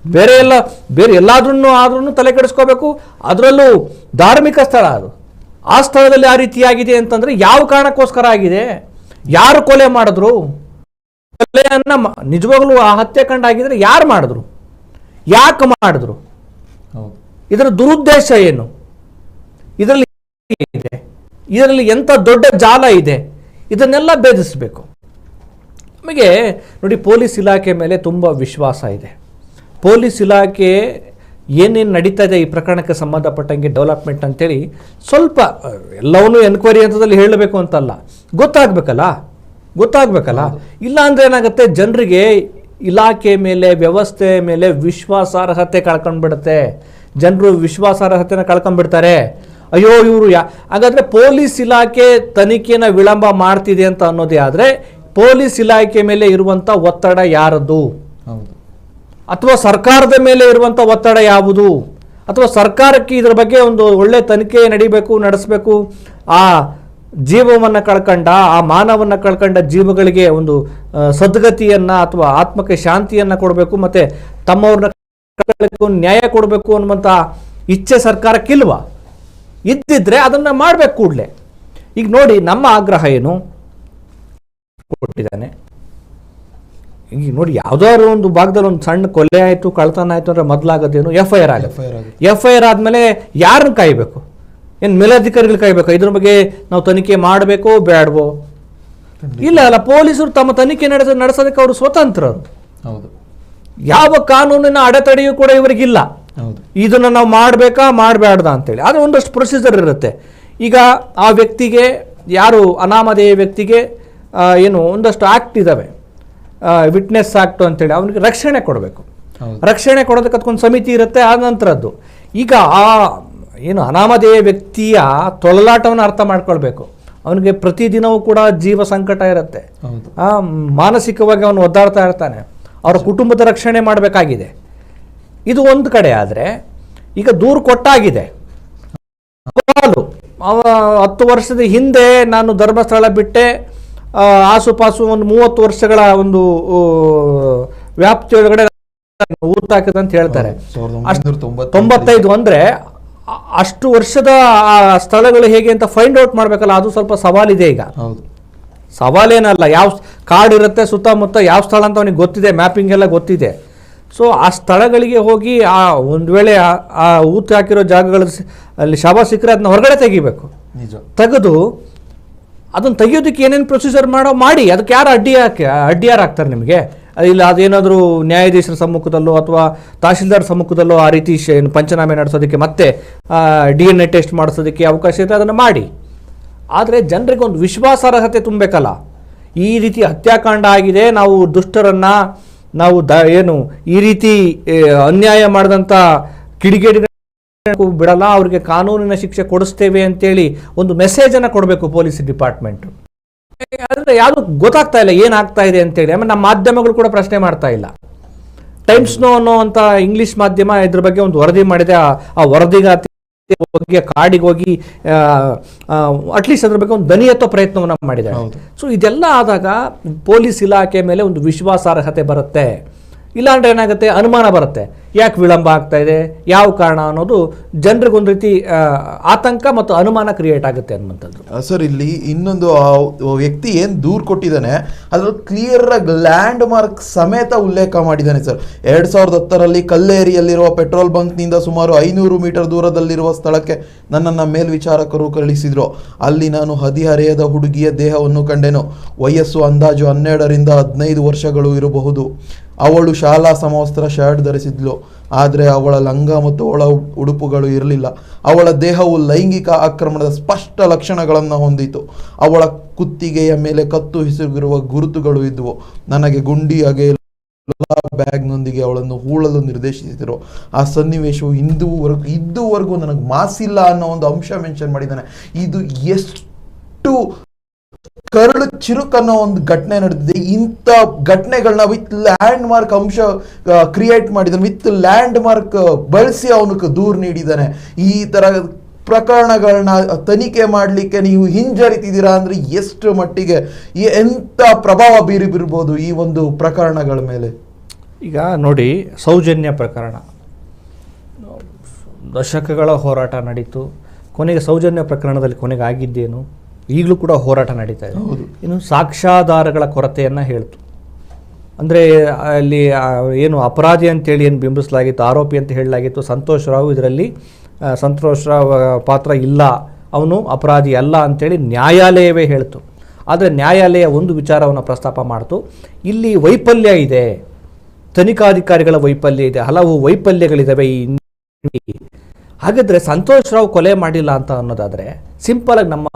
Speaker 2: ಬೇರೆ ಎಲ್ಲ ಬೇರೆ ಎಲ್ಲಾದ್ರೂ ಆದ್ರೂ ತಲೆ ಕೆಡಿಸ್ಕೋಬೇಕು. ಅದರಲ್ಲೂ ಧಾರ್ಮಿಕ ಸ್ಥಳ ಅದು. ಆ ಸ್ಥಳದಲ್ಲಿ ಆ ರೀತಿ ಆಗಿದೆ ಅಂತಂದ್ರೆ ಯಾವ ಕಾರಣಕ್ಕೋಸ್ಕರ ಆಗಿದೆ? ಯಾರು ಕೊಲೆ ಮಾಡಿದ್ರು? ಕೊಲೆಯನ್ನ ನಿಜವಾಗ್ಲೂ ಆ ಹತ್ಯಾಕಾಂಡ ಆಗಿದ್ರೆ ಯಾರು ಮಾಡಿದ್ರು? ಯಾಕೆ ಮಾಡಿದ್ರು? ಇದರ ದುರುದ್ದೇಶ ಏನು? ಇದರಲ್ಲಿ ಇದೆ. ಇದರಲ್ಲಿ ಎಂಥ ದೊಡ್ಡ ಜಾಲ ಇದೆ? ಇದನ್ನೆಲ್ಲ ಭೇದಿಸಬೇಕು. ನಮಗೆ ನೋಡಿ ಪೊಲೀಸ್ ಇಲಾಖೆ ಮೇಲೆ ತುಂಬ ವಿಶ್ವಾಸ ಇದೆ. ಪೊಲೀಸ್ ಇಲಾಖೆ ಏನೇನು ನಡೀತಾ ಇದೆ ಈ ಪ್ರಕರಣಕ್ಕೆ ಸಂಬಂಧಪಟ್ಟಂಗೆ ಡೆವಲಪ್ಮೆಂಟ್ ಅಂತೇಳಿ ಸ್ವಲ್ಪ ಎಲ್ಲವನ್ನೂ ಎನ್ಕ್ವೈರಿ ಹಂತದಲ್ಲಿ ಹೇಳಬೇಕು ಅಂತಲ್ಲ. ಗೊತ್ತಾಗಬೇಕಲ್ಲ? ಗೊತ್ತಾಗಬೇಕಲ್ಲ? ಇಲ್ಲ ಅಂದರೆ ಏನಾಗುತ್ತೆ? ಜನರಿಗೆ ಇಲಾಖೆ ಮೇಲೆ ವ್ಯವಸ್ಥೆ ಮೇಲೆ ವಿಶ್ವಾಸಾರ್ಹತೆ ಕಳ್ಕೊಂಡ್ಬಿಡುತ್ತೆ. ಜನರು ವಿಶ್ವಾಸಾರ್ಹತೆನ ಕಳ್ಕೊಂಡ್ಬಿಡ್ತಾರೆ. ಅಯ್ಯೋ ಇವರು ಯಾ ಹಾಗಾದರೆ ಪೊಲೀಸ್ ಇಲಾಖೆ ತನಿಖೆನ ವಿಳಂಬ ಮಾಡ್ತಿದೆ ಅಂತ ಅನ್ನೋದೇ ಆದರೆ ಪೊಲೀಸ್ ಇಲಾಖೆ ಮೇಲೆ ಇರುವಂಥ ಒತ್ತಡ ಯಾರದ್ದು?
Speaker 1: ಹೌದು.
Speaker 2: ಅಥವಾ ಸರ್ಕಾರದ ಮೇಲೆ ಇರುವಂಥ ಒತ್ತಡ ಯಾವುದು? ಅಥವಾ ಸರ್ಕಾರಕ್ಕೆ ಇದರ ಬಗ್ಗೆ ಒಂದು ಒಳ್ಳೆ ತನಿಖೆ ನಡಿಬೇಕು, ನಡೆಸಬೇಕು? ಆ ಜೀವವನ್ನು ಕಳ್ಕೊಂಡ, ಆ ಮಾನವನ್ನು ಕಳ್ಕೊಂಡ ಜೀವಗಳಿಗೆ ಒಂದು ಸದ್ಗತಿಯನ್ನು ಅಥವಾ ಆತ್ಮಕ್ಕೆ ಶಾಂತಿಯನ್ನು ಕೊಡಬೇಕು ಮತ್ತು ತಮ್ಮವ್ರನ್ನ ನ್ಯಾಯ ಕೊಡಬೇಕು ಅನ್ನುವಂಥ ಇಚ್ಛೆ ಸರ್ಕಾರಕ್ಕಿಲ್ವಾ? ಇದ್ದಿದ್ರೆ ಅದನ್ನು ಮಾಡಬೇಕು ಕೂಡಲೇ. ಈಗ ನೋಡಿ, ನಮ್ಮ ಆಗ್ರಹ ಏನು? ಕೊಟ್ಟಿದ್ದಾನೆ. ಈಗ ನೋಡಿ ಯಾವ್ದಾದ್ರು ಒಂದು ಭಾಗದಲ್ಲಿ ಒಂದು ಸಣ್ಣ ಕೊಲೆ ಆಯಿತು ಕಳ್ತನ ಆಯಿತು ಅಂದ್ರೆ ಮೊದಲಾಗೋದೇನು ಎಫ್ ಐ ಆರ್ ಆಗುತ್ತೆ.
Speaker 1: ಎಫ್ ಐ ಆರ್
Speaker 2: ಆದಮೇಲೆ ಯಾರನ್ನ ಕಾಯಬೇಕು? ಏನು ಮೇಲಧಿಕಾರಿಗಳು ಕಾಯಬೇಕು? ಇದ್ರ ಬಗ್ಗೆ ನಾವು ತನಿಖೆ ಮಾಡಬೇಕೋ ಬೇಡವೋ ಇಲ್ಲ ಅಲ್ಲ ಪೊಲೀಸರು ತಮ್ಮ ತನಿಖೆ ನಡೆಸ ನಡೆಸೋದಕ್ಕೆ ಅವರು ಸ್ವತಂತ್ರರು
Speaker 1: ಹೌದು.
Speaker 2: ಯಾವ ಕಾನೂನಿನ ಅಡೆತಡೆಯೂ ಕೂಡ ಇವರಿಗಿಲ್ಲ.
Speaker 1: ಹೌದು.
Speaker 2: ಇದನ್ನು ನಾವು ಮಾಡಬೇಕಾ ಮಾಡಬೇಡ್ದ ಅಂತೇಳಿ. ಆದರೆ ಒಂದಷ್ಟು ಪ್ರೊಸೀಜರ್ ಇರುತ್ತೆ. ಈಗ ಆ ವ್ಯಕ್ತಿಗೆ ಯಾರು ಅನಾಮಧೇಯ ವ್ಯಕ್ತಿಗೆ ಏನು ಒಂದಷ್ಟು ಆ್ಯಕ್ಟ್ ಇದ್ದಾವೆ ವಿಟ್ನೆಸ್ ಆಕ್ಟು ಅಂತೇಳಿ ಅವನಿಗೆ ರಕ್ಷಣೆ ಕೊಡಬೇಕು. ರಕ್ಷಣೆ ಕೊಡೋದಕ್ಕೆ ಅದಕ್ಕೊಂದು ಸಮಿತಿ ಇರುತ್ತೆ ಆ ನಂತರದ್ದು. ಈಗ ಆ ಏನು ಅನಾಮಧೇಯ ವ್ಯಕ್ತಿಯ ತೊಳಲಾಟವನ್ನು ಅರ್ಥ ಮಾಡ್ಕೊಳ್ಬೇಕು. ಅವನಿಗೆ ಪ್ರತಿದಿನವೂ ಕೂಡ ಜೀವ ಸಂಕಟ ಇರುತ್ತೆ. ಮಾನಸಿಕವಾಗಿ ಅವನು ಒದ್ದಾಡ್ತಾ ಇರ್ತಾನೆ. ಅವರ ಕುಟುಂಬದ ರಕ್ಷಣೆ ಮಾಡಬೇಕಾಗಿದೆ. ಇದು ಒಂದು ಕಡೆ ಆದರೆ ಈಗ ದೂರು ಕೊಟ್ಟಾಗಿದೆ. ಅವ ಹತ್ತು ವರ್ಷದ ಹಿಂದೆ ನಾನು ಧರ್ಮಸ್ಥಳ ಬಿಟ್ಟೆ ಆಸುಪಾಸು ಒಂದು ಮೂವತ್ತು ವರ್ಷಗಳ ಒಂದು ವ್ಯಾಪ್ತಿಯೊಳಗಡೆ ಊರ್ತಾಕಿದೆ ಅಂತ ಹೇಳ್ತಾರೆ.
Speaker 1: ತೊಂಬತ್ತೈದು.
Speaker 2: ಅಂದ್ರೆ ಅಷ್ಟು ವರ್ಷದ ಆ ಸ್ಥಳಗಳು ಹೇಗೆ ಅಂತ ಫೈಂಡ್ ಔಟ್ ಮಾಡ್ಬೇಕಲ್ಲ ಅದು ಸ್ವಲ್ಪ ಸವಾಲಿದೆ ಈಗ. ಸವಾಲೇನಲ್ಲ ಯಾವ ಕಾಡು ಇರುತ್ತೆ ಸುತ್ತಮುತ್ತ ಯಾವ ಸ್ಥಳ ಅಂತ ಅವನಿಗೆ ಗೊತ್ತಿದೆ ಮ್ಯಾಪಿಂಗ್ ಎಲ್ಲ ಗೊತ್ತಿದೆ. ಸೊ ಆ ಸ್ಥಳಗಳಿಗೆ ಹೋಗಿ ಆ ಒಂದು ವೇಳೆ ಆ- ಊತ್ ಹಾಕಿರೋ ಜಾಗಗಳ ಅಲ್ಲಿ ಶವ ಸಿಕ್ಕರೆ ಅದನ್ನ ಹೊರಗಡೆ ತೆಗಿಬೇಕು. ತೆಗೆದು ಅದನ್ನು ತೆಗಿಯೋದಕ್ಕೆ ಏನೇನು ಪ್ರೊಸೀಜರ್ ಮಾಡೋ, ಮಾಡಿ. ಅದಕ್ಕೆ ಯಾರು ಅಡ್ಡಿ ಹಾಕಿ ಅಡ್ಡಿ ಯಾರು ಹಾಕ್ತಾರೆ ನಿಮಗೆ? ಇಲ್ಲ, ಅದೇನಾದರೂ ನ್ಯಾಯಾಧೀಶರ ಸಮ್ಮುಖದಲ್ಲೋ ಅಥವಾ ತಹಶೀಲ್ದಾರ್ ಸಮ್ಮುಖದಲ್ಲೋ ಆ ರೀತಿ ಏನು ಪಂಚನಾಮೆ ನಡೆಸೋದಕ್ಕೆ ಮತ್ತೆ ಡಿ ಎನ್ ಎ ಟೆಸ್ಟ್ ಮಾಡಿಸೋದಕ್ಕೆ ಅವಕಾಶ ಇದೆ ಅದನ್ನು ಮಾಡಿ. ಆದರೆ ಜನರಿಗೆ ಒಂದು ವಿಶ್ವಾಸಾರ್ಹತೆ ತುಂಬಬೇಕಲ್ಲ ಈ ರೀತಿ ಹತ್ಯಾಕಾಂಡ ಆಗಿದೆ, ನಾವು ದುಷ್ಟರನ್ನು ನಾವು ದ, ಏನು, ಈ ರೀತಿ ಅನ್ಯಾಯ ಮಾಡಿದಂಥ ಕಿಡಿಗೇಡಿ ಬಿಡಲ್ಲ ಅವ್ರಿಗೆ ಕಾನೂನಿನ ಶಿಕ್ಷೆ ಕೊಡಿಸ್ತೇವೆ ಅಂತೇಳಿ ಒಂದು ಮೆಸೇಜ್ ಅನ್ನ ಕೊಡಬೇಕು ಪೊಲೀಸ್ ಡಿಪಾರ್ಟ್ಮೆಂಟ್ ಅದರಿಂದ ಯಾರು ಗೊತ್ತಾಗ್ತಾ ಇಲ್ಲ ಏನಾಗ್ತಾ ಇದೆ ಅಂತೇಳಿ. ಆಮೇಲೆ ನಮ್ಮ ಮಾಧ್ಯಮಗಳು ಕೂಡ ಪ್ರಶ್ನೆ ಮಾಡ್ತಾ ಇಲ್ಲ. ಟೈಮ್ಸ್ ನೋ ಅಂತ ಇಂಗ್ಲಿಷ್ ಮಾಧ್ಯಮ ಇದ್ರ ಬಗ್ಗೆ ಒಂದು ವರದಿ ಮಾಡಿದೆ. ಆ- ವರದಿಗಾತಿ ಹೋಗಿ ಕಾಡಿಗೆ ಹೋಗಿ ಅಟ್ಲೀಸ್ಟ್ ಅದ್ರ ಬಗ್ಗೆ ಒಂದು ದನಿ ಎತ್ತೋ ಪ್ರಯತ್ನವನ್ನ
Speaker 1: ಮಾಡಿದೆ.
Speaker 2: ಸೊ ಇದೆಲ್ಲ ಆದಾಗ ಪೊಲೀಸ್ ಇಲಾಖೆ ಮೇಲೆ ಒಂದು ವಿಶ್ವಾಸಾರ್ಹತೆ ಬರುತ್ತೆ. ಇಲ್ಲಾಂದ್ರೆ ಏನಾಗುತ್ತೆ? ಅನುಮಾನ ಬರುತ್ತೆ. ಯಾಕೆ ವಿಳಂಬ ಆಗ್ತಾ ಇದೆ? ಯಾವ ಕಾರಣ ಅನ್ನೋದು ಜನರಿಗೊಂದು ರೀತಿ ಆತಂಕ ಮತ್ತು ಅನುಮಾನ ಕ್ರಿಯೇಟ್ ಆಗುತ್ತೆ ಅನ್ನುವಂಥದ್ದು.
Speaker 1: ಸರ್, ಇಲ್ಲಿ ಇನ್ನೊಂದು ವ್ಯಕ್ತಿ ಏನು ದೂರು ಕೊಟ್ಟಿದ್ದಾನೆ, ಅದರಲ್ಲಿ ಕ್ಲಿಯರ್ ಆಗಿ ಲ್ಯಾಂಡ್ ಮಾರ್ಕ್ ಸಮೇತ ಉಲ್ಲೇಖ ಮಾಡಿದ್ದಾನೆ, ಸರ್. ಎರಡು ಸಾವಿರದ ಹತ್ತರಲ್ಲಿ ಕಲ್ಲೇರಿಯಲ್ಲಿರುವ ಪೆಟ್ರೋಲ್ ಬಂಕ್ನಿಂದ ಸುಮಾರು ಐನೂರು ಮೀಟರ್ ದೂರದಲ್ಲಿರುವ ಸ್ಥಳಕ್ಕೆ ನನ್ನನ್ನು ಮೇಲ್ವಿಚಾರಕರು ಕಳಿಸಿದರು ಅಲ್ಲಿ ನಾನು ಹದಿಹರೆಯದ ಹುಡುಗಿಯ ದೇಹವನ್ನು ಕಂಡೆನು. ವಯಸ್ಸು ಅಂದಾಜು ಹನ್ನೆರಡರಿಂದ ಹದಿನೈದು ವರ್ಷಗಳು ಇರಬಹುದು. ಅವಳು ಶಾಲಾ ಸಮವಸ್ತ್ರ, ಶರ್ಟ್ ಧರಿಸಿದ್ಲು. ಆದರೆ ಅವಳ ಲಂಗ ಮತ್ತು ಒಳ ಉಡುಪುಗಳು ಇರಲಿಲ್ಲ. ಅವಳ ದೇಹವು ಲೈಂಗಿಕ ಆಕ್ರಮಣದ ಸ್ಪಷ್ಟ ಲಕ್ಷಣಗಳನ್ನು ಹೊಂದಿತು. ಅವಳ ಕುತ್ತಿಗೆಯ ಮೇಲೆ ಕತ್ತು ಹಿಸುಗಿರುವ ಗುರುತುಗಳು ಇದ್ದವು ನನಗೆ ಗುಂಡಿ ಅಗೆಯಲು ಬ್ಯಾಗ್ನೊಂದಿಗೆ ಅವಳನ್ನು ಹೂಳಲು ನಿರ್ದೇಶಿಸಿದರು. ಆ ಸನ್ನಿವೇಶವು ಇಂದುವರೆಗೂ, ಇದುವರೆಗೂ ನನಗೆ ಮಾಸಿಲ್ಲ ಅನ್ನೋ ಒಂದು ಅಂಶ ಮೆನ್ಷನ್ ಮಾಡಿದ್ದಾನೆ. ಇದು ಎಷ್ಟು ಕರಳು ಚಿರುಕನ್ನೋ ಒಂದು ಘಟನೆ ನಡೆದಿದೆ. ಇಂಥ ಘಟನೆಗಳನ್ನ ವಿತ್ ಲ್ಯಾಂಡ್ ಮಾರ್ಕ್ ಅಂಶ ಕ್ರಿಯೇಟ್ ಮಾಡಿದ್ದಾನೆ. ವಿತ್ ಲ್ಯಾಂಡ್ ಮಾರ್ಕ್ ಬಳಸಿ ಅವನಕ್ಕೆ ದೂರು ನೀಡಿದ್ದಾನೆ. ಈ ತರ ಪ್ರಕರಣಗಳನ್ನ ತನಿಖೆ ಮಾಡಲಿಕ್ಕೆ ನೀವು ಹಿಂಜರಿತಿದ್ದೀರಾ ಅಂದ್ರೆ ಎಷ್ಟು ಮಟ್ಟಿಗೆ ಎಂಥ ಪ್ರಭಾವ ಬೀರಿ ಬಿರ್ಬೋದು ಈ ಒಂದು ಪ್ರಕರಣಗಳ ಮೇಲೆ?
Speaker 2: ಈಗ ನೋಡಿ, ಸೌಜನ್ಯ ಪ್ರಕರಣ. ದಶಕಗಳ ಹೋರಾಟ ನಡೀತು. ಕೊನೆಗೆ ಸೌಜನ್ಯ ಪ್ರಕರಣದಲ್ಲಿ ಕೊನೆಗೆ ಆಗಿದ್ದೇನು ಈಗಲೂ ಕೂಡ ಹೋರಾಟ ನಡೀತಾ ಇದೆ. ಇನ್ನು ಸಾಕ್ಷ್ಯಾಧಾರಗಳ ಕೊರತೆಯನ್ನು ಹೇಳ್ತು. ಅಂದರೆ ಅಲ್ಲಿ ಏನು ಅಪರಾಧಿ ಅಂತೇಳಿ ಏನು ಬಿಂಬಿಸಲಾಗಿತ್ತು ಆರೋಪಿ ಅಂತ ಹೇಳಲಾಗಿತ್ತು ಸಂತೋಷ್ ರಾವ್ ಇದರಲ್ಲಿ ಸಂತೋಷ್ ರಾವ್ ಪಾತ್ರ ಇಲ್ಲ. ಅವನು ಅಪರಾಧಿ ಅಲ್ಲ ಅಂತೇಳಿ ನ್ಯಾಯಾಲಯವೇ ಹೇಳ್ತು. ಆದರೆ ನ್ಯಾಯಾಲಯ ಒಂದು ವಿಚಾರವನ್ನು ಪ್ರಸ್ತಾಪ ಮಾಡ್ತು. ಇಲ್ಲಿ ವೈಫಲ್ಯ ಇದೆ. ತನಿಖಾಧಿಕಾರಿಗಳ ವೈಫಲ್ಯ ಇದೆ. ಹಲವು ವೈಫಲ್ಯಗಳಿದ್ದಾವೆ ಈ. ಹಾಗಾದರೆ ಸಂತೋಷ್ ರಾವ್ ಕೊಲೆ ಮಾಡಿಲ್ಲ ಅಂತ ಅನ್ನೋದಾದರೆ ಸಿಂಪಲಾಗಿ ನಮ್ಮ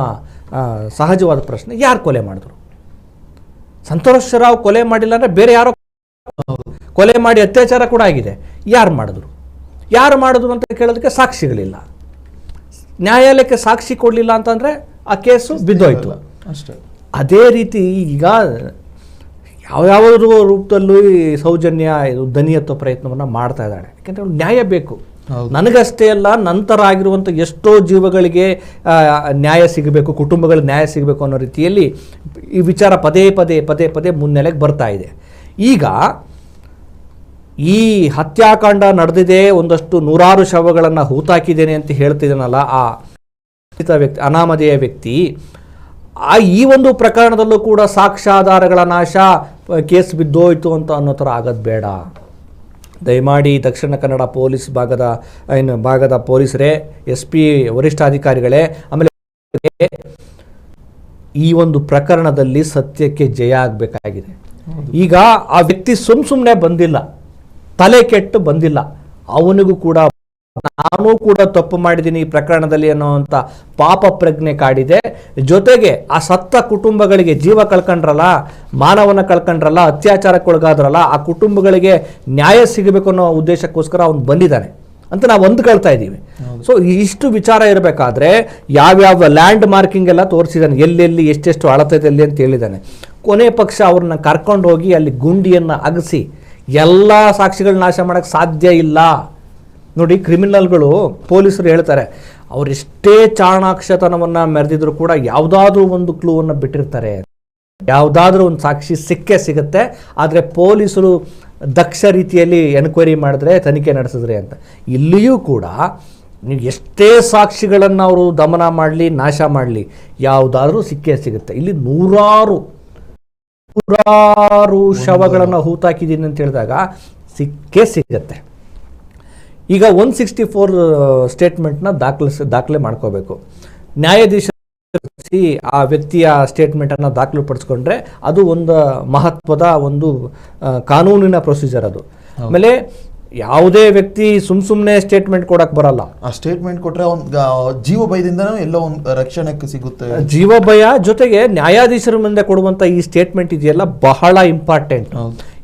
Speaker 2: ಸಹಜವಾದ ಪ್ರಶ್ನೆ ಯಾರು ಕೊಲೆ ಮಾಡಿದ್ರು? ಸಂತೋಷ್ ರಾವ್ ಕೊಲೆ ಮಾಡಿಲ್ಲ ಅಂದರೆ ಬೇರೆ ಯಾರೋ ಕೊಲೆ ಮಾಡಿ ಅತ್ಯಾಚಾರ ಕೂಡ ಆಗಿದೆ. ಯಾರು ಮಾಡಿದ್ರು? ಯಾರು ಮಾಡಿದ್ರು ಅಂತ ಕೇಳೋದಕ್ಕೆ ಸಾಕ್ಷಿಗಳಿಲ್ಲ ನ್ಯಾಯಾಲಯಕ್ಕೆ ಸಾಕ್ಷಿ ಕೊಡಲಿಲ್ಲ ಅಂತಂದರೆ ಆ ಕೇಸು ಬಿದ್ದೋಯ್ತು.
Speaker 1: ಅಷ್ಟೇ.
Speaker 2: ಅದೇ ರೀತಿ ಈಗ ಯಾವ್ಯಾವ ರೂಪದಲ್ಲೂ ಈ ಸೌಜನ್ಯ ಇದು ದನಿ ಎತ್ತೋ ಪ್ರಯತ್ನವನ್ನು ಮಾಡ್ತಾ ಇದ್ದಾಳೆ ಯಾಕೆಂದರೆ ನ್ಯಾಯ ಬೇಕು. ನನಗಷ್ಟೇ ಅಲ್ಲ ನಂತರ ಆಗಿರುವಂಥ ಎಷ್ಟೋ ಜೀವಗಳಿಗೆ ನ್ಯಾಯ ಸಿಗಬೇಕು, ಕುಟುಂಬಗಳಿಗೆ ನ್ಯಾಯ ಸಿಗಬೇಕು ಅನ್ನೋ ರೀತಿಯಲ್ಲಿ ಈ ವಿಚಾರ ಪದೇ ಪದೇ ಪದೇ ಪದೇ ಮುನ್ನೆಲೆಗೆ ಬರ್ತಾ ಇದೆ. ಈಗ ಈ ಹತ್ಯಾಕಾಂಡ ನಡೆದಿದೆ, ಒಂದಷ್ಟು ನೂರಾರು ಶವಗಳನ್ನು ಹೂತಾಕಿದ್ದೇನೆ ಅಂತ ಹೇಳ್ತಿದ್ದಾನಲ್ಲ ಆ ವ್ಯಕ್ತಿ, ಅನಾಮಧೇಯ ವ್ಯಕ್ತಿ, ಆ ಈ ಒಂದು ಪ್ರಕರಣದಲ್ಲೂ ಕೂಡ ಸಾಕ್ಷ್ಯಾಧಾರಗಳ ನಾಶ, ಕೇಸ್ ಬಿದ್ದೋಯ್ತು ಅಂತ ಅನ್ನೋ ಥರ ಆಗೋದು ಬೇಡ. ದಯಮಾಡಿ ದಕ್ಷಿಣ ಕನ್ನಡ ಪೊಲೀಸ್ ಭಾಗದ, ಏನು, ಭಾಗದ ಪೊಲೀಸರೇ ಎಸ್ ಪಿ ವರಿಷ್ಠಾಧಿಕಾರಿಗಳೇ ಆಮೇಲೆ ಈ ಒಂದು ಪ್ರಕರಣದಲ್ಲಿ ಸತ್ಯಕ್ಕೆ ಜಯ ಆಗಬೇಕಾಗಿದೆ. ಈಗ ಆ ವ್ಯಕ್ತಿ ಸುಮ್ ಸುಮ್ಮನೆ ಬಂದಿಲ್ಲ. ತಲೆ ಕೆಟ್ಟು ಬಂದಿಲ್ಲ. ಅವನಿಗೂ ಕೂಡ ನಾನು ಕೂಡ ತಪ್ಪು ಮಾಡಿದ್ದೀನಿ ಈ ಪ್ರಕರಣದಲ್ಲಿ ಅನ್ನುವಂಥ ಪಾಪ ಪ್ರಜ್ಞೆ ಕಾಡಿದೆ. ಜೊತೆಗೆ ಆ ಸತ್ತ ಕುಟುಂಬಗಳಿಗೆ ಜೀವ ಕಳ್ಕೊಂಡ್ರಲ್ಲ ಮಾನವನ ಕಳ್ಕೊಂಡ್ರಲ್ಲ ಅತ್ಯಾಚಾರಕ್ಕೊಳಗಾದ್ರಲ್ಲ ಆ ಕುಟುಂಬಗಳಿಗೆ ನ್ಯಾಯ ಸಿಗಬೇಕು ಅನ್ನೋ ಉದ್ದೇಶಕ್ಕೋಸ್ಕರ ಅವನು ಬಂದಿದ್ದಾನೆ ಅಂತ ನಾವು ಹೊಂದ್ಕೊಳ್ತಾ ಇದ್ದೀವಿ. ಸೊ ಇಷ್ಟು ವಿಚಾರ ಇರಬೇಕಾದ್ರೆ ಯಾವ್ಯಾವ ಲ್ಯಾಂಡ್ ಮಾರ್ಕಿಂಗ್ ಎಲ್ಲ ತೋರಿಸಿದ್ದಾನೆ ಎಲ್ಲೆಲ್ಲಿ ಎಷ್ಟೆಷ್ಟು ಅಳತೆದಲ್ಲಿ ಅಂತ ಹೇಳಿದ್ದಾನೆ ಕೊನೆ ಪಕ್ಷ ಅವ್ರನ್ನ ಕರ್ಕೊಂಡು ಹೋಗಿ ಅಲ್ಲಿ ಗುಂಡಿಯನ್ನು ಅಗಸಿ ಎಲ್ಲ ಸಾಕ್ಷಿಗಳನ್ನ ನಾಶ ಮಾಡೋಕ್ಕೆ ಸಾಧ್ಯ ಇಲ್ಲ. ನೋಡಿ ಕ್ರಿಮಿನಲ್ಗಳು ಪೊಲೀಸರು ಹೇಳ್ತಾರೆ ಅವರೆಷ್ಟೇ ಚಾಣಾಕ್ಷತನವನ್ನು ಮೆರೆದಿದ್ರು ಕೂಡ ಯಾವುದಾದ್ರೂ ಒಂದು ಕ್ಲೂವನ್ನು ಬಿಟ್ಟಿರ್ತಾರೆ. ಯಾವುದಾದ್ರೂ ಒಂದು ಸಾಕ್ಷಿ ಸಿಕ್ಕೇ ಸಿಗುತ್ತೆ ಆದರೆ ಪೊಲೀಸರು ದಕ್ಷ ರೀತಿಯಲ್ಲಿ ಎನ್ಕ್ವೈರಿ ಮಾಡಿದ್ರೆ ತನಿಖೆ ನಡೆಸಿದ್ರೆ ಅಂತ. ಇಲ್ಲಿಯೂ ಕೂಡ ನೀವು ಎಷ್ಟೇ ಸಾಕ್ಷಿಗಳನ್ನು ಅವರು ದಮನ ಮಾಡಲಿ ನಾಶ ಮಾಡಲಿ ಯಾವುದಾದ್ರೂ ಸಿಕ್ಕೇ ಸಿಗುತ್ತೆ. ಇಲ್ಲಿ ನೂರಾರು ನೂರಾರು ಶವಗಳನ್ನು ಹೂತಾಕಿದ್ದೀನಿ ಅಂತ ಹೇಳಿದಾಗ ಸಿಕ್ಕೇ ಸಿಗುತ್ತೆ. ಈಗ ಒನ್ ಸಿಕ್ಸ್ಟಿ ಫೋರ್ ಸ್ಟೇಟ್ಮೆಂಟ್ನ ದಾಖಲಿಸಿ ದಾಖಲೆ ಮಾಡ್ಕೋಬೇಕು. ನ್ಯಾಯಾಧೀಶ ಆ ವ್ಯಕ್ತಿಯ ಸ್ಟೇಟ್ಮೆಂಟನ್ನು ದಾಖಲು ಪಡಿಸ್ಕೊಂಡ್ರೆ ಅದು ಒಂದು ಮಹತ್ವದ ಒಂದು ಕಾನೂನಿನ ಪ್ರೊಸೀಜರ್ ಅದು. ಆಮೇಲೆ ಯಾವುದೇ ವ್ಯಕ್ತಿ ಸುಮ್ ಸುಮ್ಮನೆ ಸ್ಟೇಟ್ಮೆಂಟ್ ಕೊಡಕ್ ಬರಲ್ಲ.
Speaker 1: ಆ ಸ್ಟೇಟ್ಮೆಂಟ್ ಕೊಟ್ರೆ ಅವ್ನ್ ಜೀವ ಭಯದಿಂದನೂ ಎಲ್ಲೋ ಒಂದು ರಕ್ಷಣೆಗೆ ಸಿಗುತ್ತೆ.
Speaker 2: ಜೀವ ಭಯ ಜೊತೆಗೆ ನ್ಯಾಯಾಧೀಶರ ಮುಂದೆ ಕೊಡುವಂತ ಈ ಸ್ಟೇಟ್ಮೆಂಟ್ ಇದೆಯಲ್ಲ ಬಹಳ ಇಂಪಾರ್ಟೆಂಟ್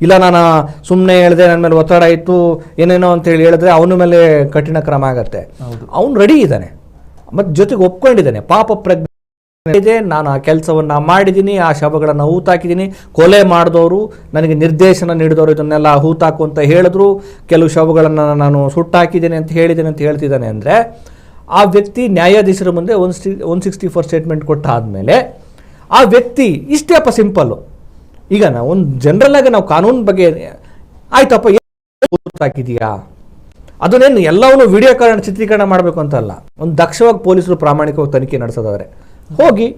Speaker 2: ಇಲ್ಲ ನಾನು ಸುಮ್ಮನೆ ಹೇಳಿದೆ ನನ್ನ ಮೇಲೆ ಒತ್ತಡ ಇತ್ತು ಏನೇನೋ ಅಂತ ಹೇಳಿ ಹೇಳಿದ್ರೆ ಅವನ ಮೇಲೆ ಕಠಿಣ ಕ್ರಮ ಆಗತ್ತೆ. ಅವನು ರೆಡಿ ಇದ್ದಾನೆ ಮತ್ತೆ ಜೊತೆಗೆ ಒಪ್ಕೊಂಡಿದ್ದಾನೆ ಪಾಪ ಪ್ರಜ್ಞೆ ಇದೆ. ನಾನು ಆ ಕೆಲಸವನ್ನ ಮಾಡಿದ್ದೀನಿ, ಆ ಶವಗಳನ್ನು ಹೂತಾಕಿದ್ದೀನಿ. ಕೊಲೆ ಮಾಡಿದವರು ನನಗೆ ನಿರ್ದೇಶನ ನೀಡಿದವರು ಇದನ್ನೆಲ್ಲ ಹೂತಾಕು ಅಂತ ಹೇಳಿದ್ರು. ಕೆಲವು ಶವಗಳನ್ನು ನಾನು ಸುಟ್ಟಾಕಿದ್ದೇನೆ ಅಂತ ಹೇಳಿದ್ದೇನೆ ಅಂತ ಹೇಳ್ತಿದ್ದಾನೆ ಅಂದರೆ, ಆ ವ್ಯಕ್ತಿ ನ್ಯಾಯಾಧೀಶರ ಮುಂದೆ one one sixty four statement ಕೊಟ್ಟಾದಮೇಲೆ ಆ ವ್ಯಕ್ತಿ ಇಷ್ಟೇ ಅಪ್ಪ ಸಿಂಪಲ್ಲು ಈಗ ನಾವು ಒಂದು ಜನರಲ್ ಆಗಿ ನಾವು ಕಾನೂನು ಬಗ್ಗೆ ಆಯ್ತಪ್ಪ ಹೂತಾಕಿದೀಯಾ ಅದನ್ನೇನು ಎಲ್ಲವನ್ನೂ ವಿಡಿಯೋಕರಣ ಚಿತ್ರೀಕರಣ ಮಾಡಬೇಕು ಅಂತ ಅಲ್ಲ ಒಂದು ದಕ್ಷವಾಗಿ ಪೊಲೀಸರು ಪ್ರಾಮಾಣಿಕವಾಗಿ ತನಿಖೆ ನಡೆಸೋದವ್ರೆ ಹೋಗಿ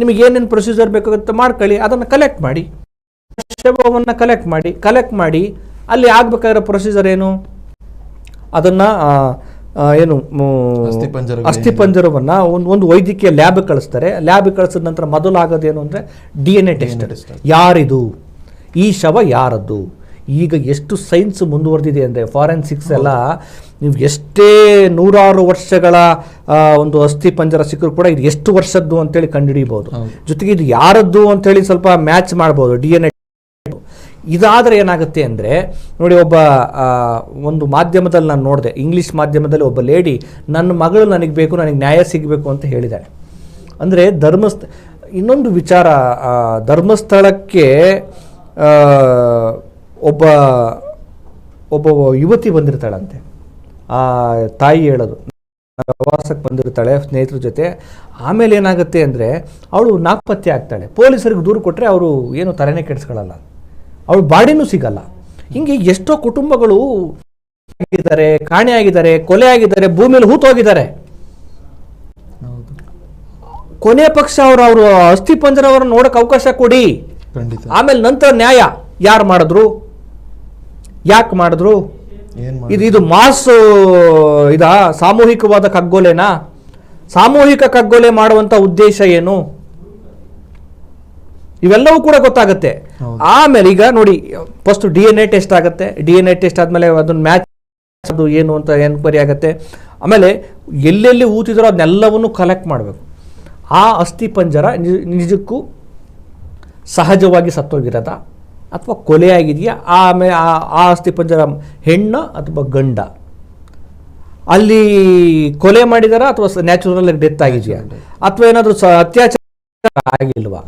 Speaker 2: ನಿಮಗೆ ಏನೇನು ಪ್ರೊಸೀಜರ್ ಬೇಕಾಗುತ್ತೆ ಮಾಡ್ಕೊಳ್ಳಿ ಅದನ್ನು ಕಲೆಕ್ಟ್ ಮಾಡಿ ಶವವನ್ನು ಕಲೆಕ್ಟ್ ಮಾಡಿ ಕಲೆಕ್ಟ್ ಮಾಡಿ ಅಲ್ಲಿ ಆಗಬೇಕಾಗಿರೋ ಪ್ರೊಸೀಜರ್ ಏನು? ಅದನ್ನು ಏನು ಅಸ್ಥಿಪಂಜರವನ್ನು ಒಂದು ಒಂದು ವೈದ್ಯಕೀಯ ಲ್ಯಾಬ್ ಕಳಿಸ್ತಾರೆ. ಲ್ಯಾಬ್ ಕಳಿಸಿದ ನಂತರ ಮೊದಲು ಆಗೋದೇನು ಅಂದರೆ ಡಿ ಎನ್ ಎ ಟೆಸ್ಟ್. ಯಾರಿದು? ಈ ಶವ ಯಾರದ್ದು? ಈಗ ಎಷ್ಟು ಸೈನ್ಸ್ ಮುಂದುವರೆದಿದೆ ಅಂದರೆ ಫಾರೆನ್ಸಿಕ್ಸ್ ಎಲ್ಲ ನೀವು ಎಷ್ಟೇ ನೂರಾರು ವರ್ಷಗಳ ಒಂದು ಅಸ್ಥಿ ಪಂಜರ ಸಿಕ್ಕರು ಕೂಡ ಇದು ಎಷ್ಟು ವರ್ಷದ್ದು ಅಂತೇಳಿ ಕಂಡುಹಿಡಿಯಬಹುದು
Speaker 1: ಹೌದು.
Speaker 2: ಜೊತೆಗೆ ಇದು ಯಾರದ್ದು ಅಂತೇಳಿ ಸ್ವಲ್ಪ ಮ್ಯಾಚ್ ಮಾಡ್ಬೋದು ಡಿ ಎನ್ ಎ. ಇದಾದರೆ ಏನಾಗುತ್ತೆ ಅಂದರೆ ನೋಡಿ ಒಬ್ಬ ಒಂದು ಮಾಧ್ಯಮದಲ್ಲಿ ನಾನು ನೋಡಿದೆ ಇಂಗ್ಲೀಷ್ ಮಾಧ್ಯಮದಲ್ಲಿ ಒಬ್ಬ ಲೇಡಿ ನನ್ನ ಮಗಳು ನನಗೆ ಬೇಕು ನನಗೆ ನ್ಯಾಯ ಸಿಗಬೇಕು ಅಂತ ಹೇಳಿದ್ದಾಳೆ ಅಂದರೆ ಧರ್ಮಸ್ಥ ಇನ್ನೊಂದು ವಿಚಾರ ಧರ್ಮಸ್ಥಳಕ್ಕೆ ಒಬ್ಬ ಒಬ್ಬ ಯುವತಿ ಬಂದಿರ್ತಾಳಂತೆ. ಆ ತಾಯಿ ಹೇಳೋದು. ಪ್ರವಾಸಕ್ಕೆ ಬಂದಿರ್ತಾಳೆ ಸ್ನೇಹಿತರ ಜೊತೆ. ಆಮೇಲೆ ಏನಾಗುತ್ತೆ ಅಂದರೆ ಅವಳು ನಾಪತ್ತೆ ಆಗ್ತಾಳೆ. ಪೊಲೀಸರಿಗೆ ದೂರು ಕೊಟ್ಟರೆ ಅವರು ಏನು ತಲೆನೇ ಕೆಡಿಸ್ಕೊಳ್ಳಲ್ಲ. ಅವಳು ಬಾಡಿನೂ ಸಿಗಲ್ಲ. ಹಿಂಗೆ ಎಷ್ಟೋ ಕುಟುಂಬಗಳು ಆಗಿದ್ದಾರೆ ಕಾಣೆ ಆಗಿದ್ದಾರೆ ಕೊಲೆ ಆಗಿದ್ದಾರೆ ಭೂಮಿಯಲ್ಲಿ ಹೂತೋಗಿದ್ದಾರೆ.
Speaker 1: ಹೌದು.
Speaker 2: ಕೊನೆ ಪಕ್ಷ ಅವರು ಅವರು ಅಸ್ಥಿ ಪಂಜರವರನ್ನು ನೋಡಕ್ಕೆ ಅವಕಾಶ ಕೊಡಿ.
Speaker 1: ಖಂಡಿತ.
Speaker 2: ಆಮೇಲೆ ನಂತರ ನ್ಯಾಯ. ಯಾರು ಮಾಡಿದ್ರು? ಯಾಕೆ ಮಾಡಿದ್ರು? ಇದು ಇದು ಮಾಸ್ ಇದ ಸಾಮೂಹಿಕವಾದ ಕಗ್ಗೊಲೆನಾ? ಸಾಮೂಹಿಕ ಕಗ್ಗೊಲೆ ಮಾಡುವಂತ ಉದ್ದೇಶ ಏನು? ಇವೆಲ್ಲವೂ ಕೂಡ ಗೊತ್ತಾಗುತ್ತೆ. ಆಮೇಲೆ ಈಗ ನೋಡಿ first D N A test ಆಗುತ್ತೆ. ಡಿ ಎನ್ ಎ ಟೆಸ್ಟ್ ಆದಮೇಲೆ ಅದನ್ನ ಮ್ಯಾಚ್ ಅದು ಏನು ಅಂತ ಎನ್ಕ್ವೈರಿ ಆಗುತ್ತೆ? ಆಮೇಲೆ ಎಲ್ಲೆಲ್ಲಿ ಊತಿದ್ರೋ ಅದನ್ನೆಲ್ಲವನ್ನು ಕಲೆಕ್ಟ್ ಮಾಡಬೇಕು. ಆ ಅಸ್ಥಿ ಪಂಜರ ನಿಜಕ್ಕೂ ಸಹಜವಾಗಿ ಸತ್ತೋಗಿರೋದ? ಅಥವಾ ಕೊಲೆ ಆಗಿದೆಯಾ ಆಮೇಲೆ ಆ ಆ ಅಸ್ಥಿ ಪಂಜರ ಹೆಣ್ಣ ಅಥವಾ ಗಂಡ? ಅಲ್ಲಿ ಕೊಲೆ ಮಾಡಿದಾರ ಅಥವಾ ನ್ಯಾಚುರಲ್ ಡೆತ್ ಆಗಿದೆಯಾ? ಅಥವಾ ಏನಾದರೂ ಸ ಅತ್ಯಾಚಾರ ಆಗಿಲ್ವಾ?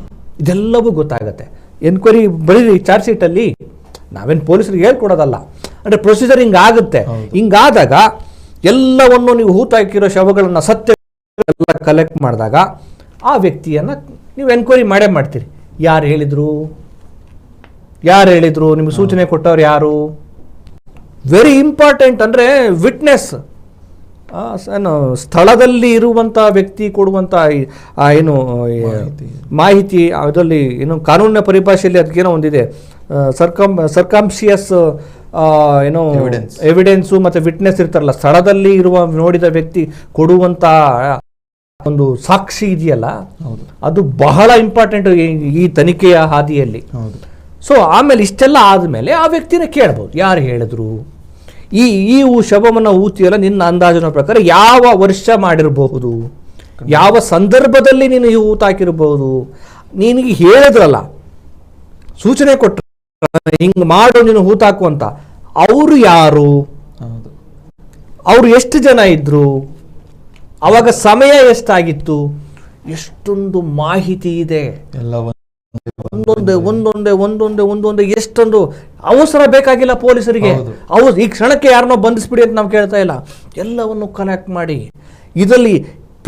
Speaker 2: ಇದೆಲ್ಲವೂ ಗೊತ್ತಾಗುತ್ತೆ. ಎನ್ಕ್ವೈರಿ ಬರೀರಿ ಚಾರ್ಜ್ ಶೀಟಲ್ಲಿ ನಾವೇನು ಪೊಲೀಸರಿಗೆ ಹೇಳ್ಕೊಡೋದಲ್ಲ. ಅಂದರೆ ಪ್ರೊಸೀಜರ್ ಹಿಂಗಾಗುತ್ತೆ. ಹಿಂಗಾದಾಗ ಎಲ್ಲವನ್ನು ನೀವು ಹೂತಾಕಿರೋ ಶವಗಳನ್ನು ಸತ್ಯ ಎಲ್ಲ ಕಲೆಕ್ಟ್ ಮಾಡಿದಾಗ ಆ ವ್ಯಕ್ತಿಯನ್ನು ನೀವು ಎನ್ಕ್ವೈರಿ ಮಾಡೇ ಮಾಡ್ತೀರಿ. ಯಾರು ಹೇಳಿದ್ರು? ಯಾರು ಹೇಳಿದ್ರು? ನಿಮ್ಗೆ ಸೂಚನೆ ಕೊಟ್ಟವ್ರು ಯಾರು? ವೆರಿ ಇಂಪಾರ್ಟೆಂಟ್ ಅಂದರೆ ವಿಟ್ನೆಸ್ ಏನು ಸ್ಥಳದಲ್ಲಿ ಇರುವಂಥ ವ್ಯಕ್ತಿ ಕೊಡುವಂಥ ಏನು
Speaker 1: ಮಾಹಿತಿ.
Speaker 2: ಅದರಲ್ಲಿ ಏನು ಕಾನೂನಿನ ಪರಿಭಾಷೆಯಲ್ಲಿ ಅದಕ್ಕೇನೋ ಒಂದಿದೆ. ಸರ್ಕಮ್ ಸರ್ಕಾಂಶಿಯಸ್ ಏನೋ. ಎವಿಡೆನ್ಸು ಮತ್ತು ವಿಟ್ನೆಸ್ ಇರ್ತಾರಲ್ಲ ಸ್ಥಳದಲ್ಲಿ ಇರುವ ನೋಡಿದ ವ್ಯಕ್ತಿ ಕೊಡುವಂಥ ಒಂದು ಸಾಕ್ಷಿ ಇದೆಯಲ್ಲ ಅದು ಬಹಳ ಇಂಪಾರ್ಟೆಂಟ್ ಈ ತನಿಖೆಯ ಹಾದಿಯಲ್ಲಿ.
Speaker 1: ಹೌದು.
Speaker 2: ಸೊ ಆಮೇಲೆ ಇಷ್ಟೆಲ್ಲ ಆದಮೇಲೆ ಆ ವ್ಯಕ್ತಿನ ಕೇಳ್ಬೋದು. ಯಾರು ಹೇಳಿದ್ರು? ಈ ಈ ಶವವನ್ನು ಊತಿಯಲ್ಲ ನಿನ್ನ ಅಂದಾಜಿನ ಪ್ರಕಾರ ಯಾವ ವರ್ಷ ಮಾಡಿರಬಹುದು? ಯಾವ ಸಂದರ್ಭದಲ್ಲಿ ನೀನು ಈ ಊತ ಹಾಕಿರಬಹುದು? ನಿನಗೆ ಹೇಳಿದ್ರಲ್ಲ. ಸೂಚನೆ ಕೊಟ್ಟರು ಹಿಂಗೆ ಮಾಡು ನೀನು ಹೂತಾಕು ಅಂತ. ಅವರು ಯಾರು? ಅವರು ಎಷ್ಟು ಜನ ಇದ್ರು? ಅವಾಗ ಸಮಯ ಎಷ್ಟಾಗಿತ್ತು? ಎಷ್ಟೊಂದು ಮಾಹಿತಿ ಇದೆ.
Speaker 1: ಎಲ್ಲವನ್ನ
Speaker 2: ಒಂದೊಂದೇ ಒಂದೊಂದೇ ಒಂದೊಂದೇ ಒಂದೊಂದೇ ಎಷ್ಟೊಂದು ಅವಸರ ಬೇಕಾಗಿಲ್ಲ ಪೊಲೀಸರಿಗೆ.
Speaker 1: ಅವ್ರು
Speaker 2: ಅವು ಈ ಕ್ಷಣಕ್ಕೆ ಯಾರನ್ನೋ ಬಂಧಿಸ್ಬಿಡಿ ಅಂತ ನಾವು ಕೇಳ್ತಾ ಇಲ್ಲ. ಎಲ್ಲವನ್ನು ಕಲೆಕ್ಟ್ ಮಾಡಿ ಇದರಲ್ಲಿ